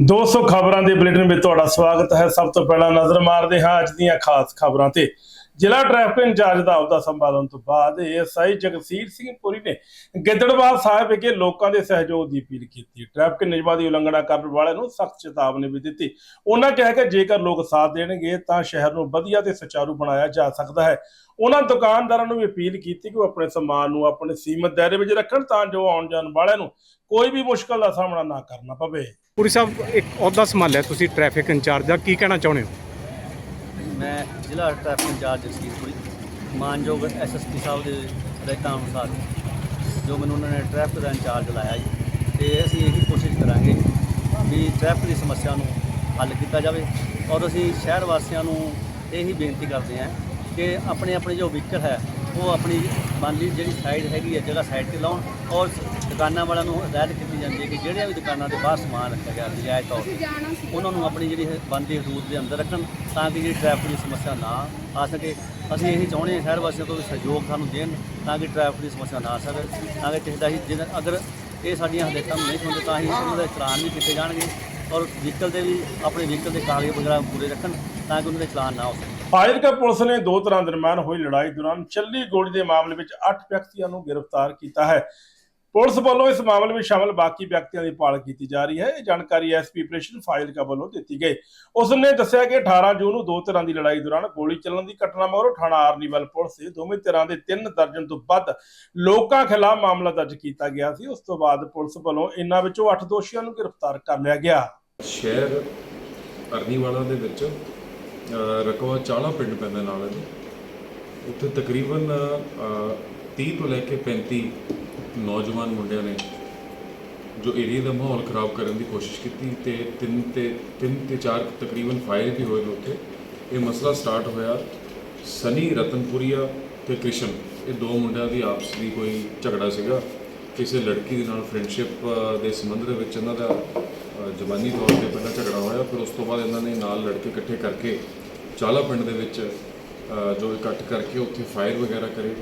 200 ਖਬਰਾਂ ਦੇ ਬੁਲੇਟਿਨ ਵਿੱਚ ਤੁਹਾਡਾ ਸਵਾਗਤ ਹੈ। ਸਭ ਤੋਂ ਪਹਿਲਾਂ ਨਜ਼ਰ ਮਾਰਦੇ ਹਾਂ ਅੱਜ ਦੀਆਂ ਖਾਸ ਖਬਰਾਂ ਤੇ। ਜ਼ਿਲ੍ਹਾ ਟ੍ਰੈਫਿਕ ਇੰਚਾਰਜ ਦਾ ਅਹੁਦਾ ਸੰਭਾਲਣ ਤੋਂ ਬਾਅਦ ਐਸਆਈ ਜਗਸੀਰ ਸਿੰਘ ਪੁਰੀ ਨੇ ਗਿੱਦੜਬਾਹ ਸਾਹਿਬ ਵਿਖੇ ਲੋਕਾਂ ਦੇ ਸਹਿਯੋਗ ਦੀ ਅਪੀਲ ਕੀਤੀ। ਟ੍ਰੈਫਿਕ ਨਿਯਮਾਂ ਦੀ ਉਲੰਘਣਾ ਕਰਨ ਵਾਲਿਆਂ ਨੂੰ ਸਖਤ ਚੇਤਾਵਨੀ ਵੀ ਦਿੱਤੀ। ਉਹਨਾਂ ਕਿਹਾ ਕਿ ਜੇਕਰ ਲੋਕ ਸਾਥ ਦੇਣਗੇ ਤਾਂ ਸ਼ਹਿਰ ਨੂੰ ਵਧੀਆ ਤੇ ਸੁਚਾਰੂ ਬਣਾਇਆ ਜਾ ਸਕਦਾ ਹੈ। ਉਹਨਾਂ ਦੁਕਾਨਦਾਰਾਂ ਨੂੰ ਵੀ ਅਪੀਲ ਕੀਤੀ ਕਿ ਉਹ ਆਪਣੇ ਸਮਾਨ ਨੂੰ ਆਪਣੇ ਸੀਮਤ ਦਾਇਰੇ ਵਿੱਚ ਰੱਖਣ ਤਾਂ ਜੋ ਆਉਣ ਜਾਣ ਵਾਲਿਆਂ ਨੂੰ ਕੋਈ ਵੀ ਮੁਸ਼ਕਲ ਦਾ ਸਾਹਮਣਾ ਨਾ ਕਰਨਾ ਪਵੇ। ਪੁਰੀ ਸਾਹਿਬ, ਇੱਕ ਅਹੁਦਾ ਸੰਭਾਲਿਆ ਤੁਸੀਂ ਟ੍ਰੈਫਿਕ ਇੰਚਾਰਜ ਦਾ। ਕੀ ਕਹਿਣਾ ਚਾਹੁੰਦੇ ਹੋ? ਮੈਂ ਜ਼ਿਲ੍ਹਾ ਟ੍ਰੈਫਿਕ ਇੰਚਾਰਜ ਜਗਸੀਰਪੁਰੀ ਮਾਨਯੋਗ ਐਸਐਸਪੀ ਸਾਹਿਬ ਦੇ ਹਦਾਇਤਾਂ ਅਨੁਸਾਰ, ਜੋ ਮੈਨੂੰ ਉਹਨਾਂ ਨੇ ਟ੍ਰੈਫਿਕ ਦਾ ਇੰਚਾਰਜ ਲਾਇਆ ਜੀ, ਤੇ ਅਸੀਂ ਇਹੀ ਕੋਸ਼ਿਸ਼ ਕਰਾਂਗੇ ਵੀ ਟ੍ਰੈਫਿਕ ਦੀ ਸਮੱਸਿਆ ਨੂੰ ਹੱਲ ਕੀਤਾ ਜਾਵੇ ਔਰ ਅਸੀਂ ਸ਼ਹਿਰ ਵਾਸੀਆਂ ਨੂੰ ਇਹੀ ਬੇਨਤੀ ਕਰਦੇ ਹਾਂ ਕਿ ਆਪਣੇ ਆਪਣੇ ਜੋ ਵਹੀਕਲ ਹੈ, ਉਹ ਆਪਣੀ ਬਣਦੀ ਜਿਹੜੀ ਸਾਈਡ ਹੈਗੀ ਹੈ, ਜਗ੍ਹਾ ਸਾਈਡ ਤੇ ਲਾਉਣ ਔਰ ਦੁਕਾਨਾਂ ਵਾਲਿਆਂ ਨੂੰ ਹਦਾਇਤ ਕੀਤੀ ਜਾਂਦੀ ਹੈ ਕਿ ਜਿਹੜੀਆਂ ਵੀ ਦੁਕਾਨਾਂ ਦੇ ਬਾਹਰ ਸਮਾਨ ਰੱਖਿਆ ਗਿਆ, ਨਜਾਇਜ਼ ਤੌਰ ਤੇ, ਉਹਨਾਂ ਨੂੰ ਆਪਣੀ ਜਿਹੜੀ ਬੰਦੀ ਹਦੂਦ ਦੇ ਅੰਦਰ ਰੱਖਣ ਤਾਂ ਕਿ ਜਿਹੜੀ ਟ੍ਰੈਫਿਕ ਦੀ ਸਮੱਸਿਆ ਨਾ ਆ ਸਕੇ। ਅਸੀਂ ਇਹੀ ਚਾਹੁੰਦੇ ਹਾਂ ਸ਼ਹਿਰ ਵਾਸੀਆਂ ਤੋਂ ਸਹਿਯੋਗ ਸਾਨੂੰ ਦੇਣ ਤਾਂ ਕਿ ਟ੍ਰੈਫਿਕ ਦੀ ਸਮੱਸਿਆ ਨਾ ਆ ਸਕੇ। ਤਾਂ ਕਿ ਕਿਸੇ ਦਾ ਹੀ ਜਿਹਨਾਂ- ਅਗਰ ਇਹ ਸਾਡੀਆਂ ਹਦਾਇਤਾਂ ਨਹੀਂ ਸੁਣਦੇ ਤਾਂ ਹੀ ਉਹਨਾਂ ਦੇ ਚਲਾਨ ਵੀ ਕੀਤੇ ਜਾਣਗੇ ਔਰ ਵਹੀਕਲ ਦੇ ਵੀ, ਆਪਣੇ ਵਹੀਕਲ ਦੇ ਕਾਗਜ਼ ਵਗੈਰਾ ਪੂਰੇ ਰੱਖਣ ਤਾਂ ਕਿ ਉਹਨਾਂ ਦੇ ਚਲਾਨ ਨਾ ਹੋ ਸਕੇ। ਫਾਜ਼ਿਲਕਾ ਪੁਲਿਸ ਨੇ ਦੋ ਤਰ੍ਹਾਂ ਦਰਮਿਆਨ ਹੋਈ। ਲੜਾਈ ਦੌਰਾਨ ਚੱਲੀ ਗੋਲੀ ਦੇ ਮਾਮਲੇ ਵਿੱਚ 8 ਵਿਅਕਤੀਆਂ ਨੂੰ ਗ੍ਰਿਫਤਾਰ ਕੀਤਾ ਹੈ। ਪੁਲਿਸ ਵੱਲੋਂ ਇਸ ਮਾਮਲੇ ਵਿੱਚ ਸ਼ਾਮਲ ਬਾਕੀ ਵਿਅਕਤੀਆਂ ਦੀ ਭਾਲ ਕੀਤੀ ਜਾ ਰਹੀ ਹੈ। ਇਹ ਜਾਣਕਾਰੀ ਐਸਪੀ ਆਪਰੇਸ਼ਨ ਫਾਜ਼ਿਲਕਾ ਵੱਲੋਂ ਦਿੱਤੀ ਗਈ। ਉਸ ਨੇ ਦੱਸਿਆ ਕਿ 18 ਜੂਨ ਨੂੰ ਦੋ ਤਰ੍ਹਾਂ ਦੀ ਲੜਾਈ ਦੌਰਾਨ ਗੋਲੀ ਚੱਲਣ ਦੀ ਘਟਨਾ ਮਗਰੋਂ ਥਾਣਾ ਆਰਨੀਵਲ ਪੁਲਿਸ ਦੇ ਦੋਵੇਂ ਤਰ੍ਹਾਂ ਦੇ ਤਿੰਨ ਦਰਜਨ ਤੋਂ ਵੱਧ ਲੋਕਾਂ ਖਿਲਾਫ ਮਾਮਲਾ ਦਰਜ ਕੀਤਾ ਗਿਆ ਸੀ। ਉਸ ਤੋਂ ਬਾਅਦ ਪੁਲਿਸ ਵੱਲੋਂ ਇਨ੍ਹਾਂ ਵਿੱਚੋਂ 8 ਦੋਸ਼ੀਆਂ ਨੂੰ ਗ੍ਰਿਫਤਾਰ ਕਰ ਲਿਆ ਗਿਆ। ਸ਼ਹਿਰ ਅਰਨੀਵਾਲਾ ਦੇ ਵਿੱਚ ਰਕਵਾ ਚਾਲਾ ਪਿੰਡ ਪੈਂਦਾ ਨਾਲ ਇਹਦੇ ਉੱਥੇ ਤਕਰੀਬਨ 30 ਤੋਂ ਲੈ ਕੇ 35 ਨੌਜਵਾਨ ਮੁੰਡਿਆਂ ਨੇ ਜੋ ਏਰੀਆ ਦਾ ਮਾਹੌਲ ਖਰਾਬ ਕਰਨ ਦੀ ਕੋਸ਼ਿਸ਼ ਕੀਤੀ ਤੇ ਤਿੰਨ ਤੇ ਤਿੰਨ ਤੇ ਚਾਰ ਤਕਰੀਬਨ ਫਾਇਰ ਵੀ ਹੋਏ ਨੇ ਉੱਥੇ। ਇਹ ਮਸਲਾ ਸਟਾਰਟ ਹੋਇਆ ਸਨੀ ਰਤਨਪੁਰੀਆ ਤੇ ਕ੍ਰਿਸ਼ਨ। ਇਹ ਦੋ ਮੁੰਡਿਆਂ ਦੀ ਆਪਸ ਦੀ ਕੋਈ ਝਗੜਾ ਸੀਗਾ। ਕਿਸੇ ਲੜਕੀ ਦੇ ਨਾਲ ਫਰੈਂਡਸ਼ਿਪ ਦੇ ਸੰਬੰਧ ਦੇ ਵਿੱਚ ਇਹਨਾਂ ਦਾ ਜ਼ਵਾਨੀ ਤੌਰ ਤੇ ਪਹਿਲਾਂ ਝਗੜਾ ਹੋਇਆ, ਫਿਰ ਉਸ ਤੋਂ ਬਾਅਦ ਇਹਨਾਂ ਨੇ ਨਾਲ ਲੜਕੇ ਇਕੱਠੇ ਕਰਕੇ ਚਾਲਾ ਪਿੰਡ ਦੇ ਵਿੱਚ ਜੋ ਇਕੱਠ ਕਰਕੇ ਉੱਥੇ ਫਾਇਰ ਵਗੈਰਾ ਕਰੇ।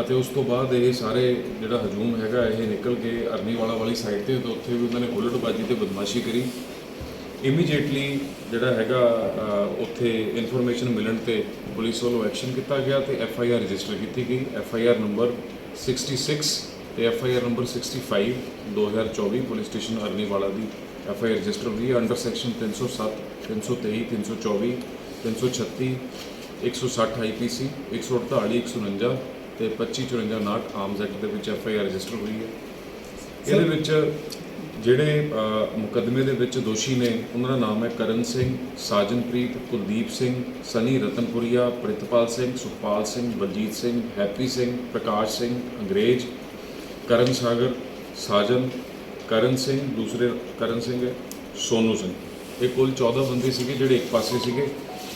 ਅਤੇ ਉਸ ਤੋਂ ਬਾਅਦ ਇਹ ਸਾਰੇ ਜਿਹੜਾ ਹਜੂਮ ਹੈਗਾ, ਇਹ ਨਿਕਲ ਕੇ ਅਰਨੀਵਾਲਾ ਵਾਲੀ ਸਾਈਡ ਤੇ ਤੇ ਉੱਥੇ ਵੀ ਉਹਨਾਂ ਨੇ ਹੁੱਲੜਬਾਜੀ ਤੇ ਬਦਮਾਸ਼ੀ ਕਰੀ। ਇਮੀਡੀਏਟਲੀ ਜਿਹੜਾ ਹੈਗਾ ਉੱਥੇ ਇਨਫੋਰਮੇਸ਼ਨ ਮਿਲਣ ਤੇ ਪੁਲਿਸ ਵੱਲੋਂ ਐਕਸ਼ਨ ਕੀਤਾ ਗਿਆ ਤੇ ਐਫ ਆਈ ਆਰ ਰਜਿਸਟਰ ਕੀਤੀ ਗਈ। ਐਫ ਆਈ ਆਰ ਨੰਬਰ 66 ਤੇ F I R number 65 2024 police station Arniwala the F I R register ਹੋਈ ਹੈ। ਅੰਡਰ ਸੈਕਸ਼ਨ 307 323 324 336 160 ਆਈਪੀਸੀ 148 149 ਤੇ 2554 ਨਾਟ ਆਰਮਸ ਐਕਟ ਦੇ ਵਿੱਚ ਐਫ ਆਈ ਆਰ ਰਜਿਸਟਰ ਹੋਈ ਹੈ। ਇਹਦੇ ਵਿੱਚ ਜਿਹੜੇ ਮੁਕੱਦਮੇ ਦੇ ਵਿੱਚ ਦੋਸ਼ੀ ਨੇ ਉਹਨਾਂ ਦਾ ਨਾਮ ਹੈ ਕਰਨ ਸਿੰਘ ਸਾਜਨਪ੍ਰੀਤ ਕੁਲਦੀਪ ਸਿੰਘ ਸਨੀ ਰਤਨਪੁਰੀਆ ਪ੍ਰਿਤਪਾਲ ਸਿੰਘ ਸੁਖਪਾਲ ਸਿੰਘ ਬਲਜੀਤ ਸਿੰਘ ਹੈਪੀ ਸਿੰਘ ਪ੍ਰਕਾਸ਼ ਸਿੰਘ ਅੰਗਰੇਜ਼ ਕਰਨ ਸਾਗਰ ਸਾਜਨ ਕਰਨ ਸਿੰਘ ਦੂਸਰੇ ਕਰਨ ਸਿੰਘ ਸੋਨੂ ਸਿੰਘ। ਇਹ ਕੁੱਲ 14 ਬੰਦੇ ਸੀਗੇ ਜਿਹੜੇ ਇੱਕ ਪਾਸੇ ਸੀਗੇ।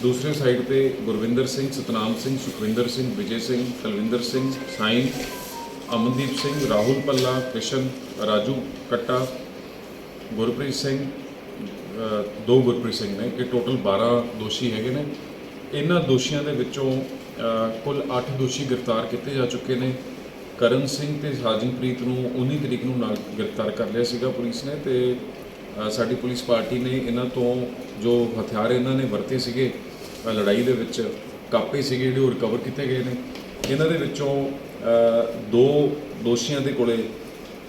ਦੂਸਰੇ ਸਾਈਡ ਤੇ ਗੁਰਵਿੰਦਰ ਸਿੰਘ, ਸਤਨਾਮ ਸਿੰਘ, ਸੁਖਵਿੰਦਰ ਸਿੰਘ, ਵਿਜੇ ਸਿੰਘ, ਤਲਵਿੰਦਰ ਸਿੰਘ, ਸਾਈਂ, ਅਮਨਦੀਪ ਸਿੰਘ, ਰਾਹੁਲ ਪੱਲਾ ਕ੍ਰਿਸ਼ਨ ਰਾਜੂ ਕੱਟਾ, ਗੁਰਪ੍ਰੀਤ ਸਿੰਘ ਦੋ ਗੁਰਪ੍ਰੀਤ ਸਿੰਘ ਨੇ ਇਹ ਟੋਟਲ 12 ਦੋਸ਼ੀ ਹੈਗੇ ਨੇ। ਇਹਨਾਂ ਦੋਸ਼ੀਆਂ ਦੇ ਵਿੱਚੋਂ ਕੁੱਲ 8 ਦੋਸ਼ੀ ਗ੍ਰਿਫਤਾਰ ਕੀਤੇ ਜਾ ਚੁੱਕੇ ਨੇ। ਕਰਨ ਸਿੰਘ ਤੇ ਸਾਜਨਪ੍ਰੀਤ ਨੂੰ 19 ਤਰੀਕ ਨੂੰ ਨਾਲ ਗ੍ਰਿਫਤਾਰ ਕਰ ਲਿਆ ਸੀਗਾ ਪੁਲਿਸ ਨੇ ਤੇ ਸਾਡੀ ਪੁਲਿਸ ਪਾਰਟੀ ਨੇ ਇਹਨਾਂ ਤੋਂ ਜੋ ਹਥਿਆਰ ਇਹਨਾਂ ਨੇ ਵਰਤੇ ਸੀਗੇ ਲੜਾਈ ਦੇ ਵਿੱਚ ਕਾਪੇ ਸੀਗੇ ਜਿਹੜੇ ਉਹ ਰਿਕਵਰ ਕੀਤੇ ਗਏ ਨੇ। ਇਹਨਾਂ ਦੇ ਵਿੱਚੋਂ ਦੋ ਦੋਸ਼ੀਆਂ ਦੇ ਕੋਲੇ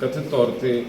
ਕਥਿਤ ਤੌਰ ਤੇ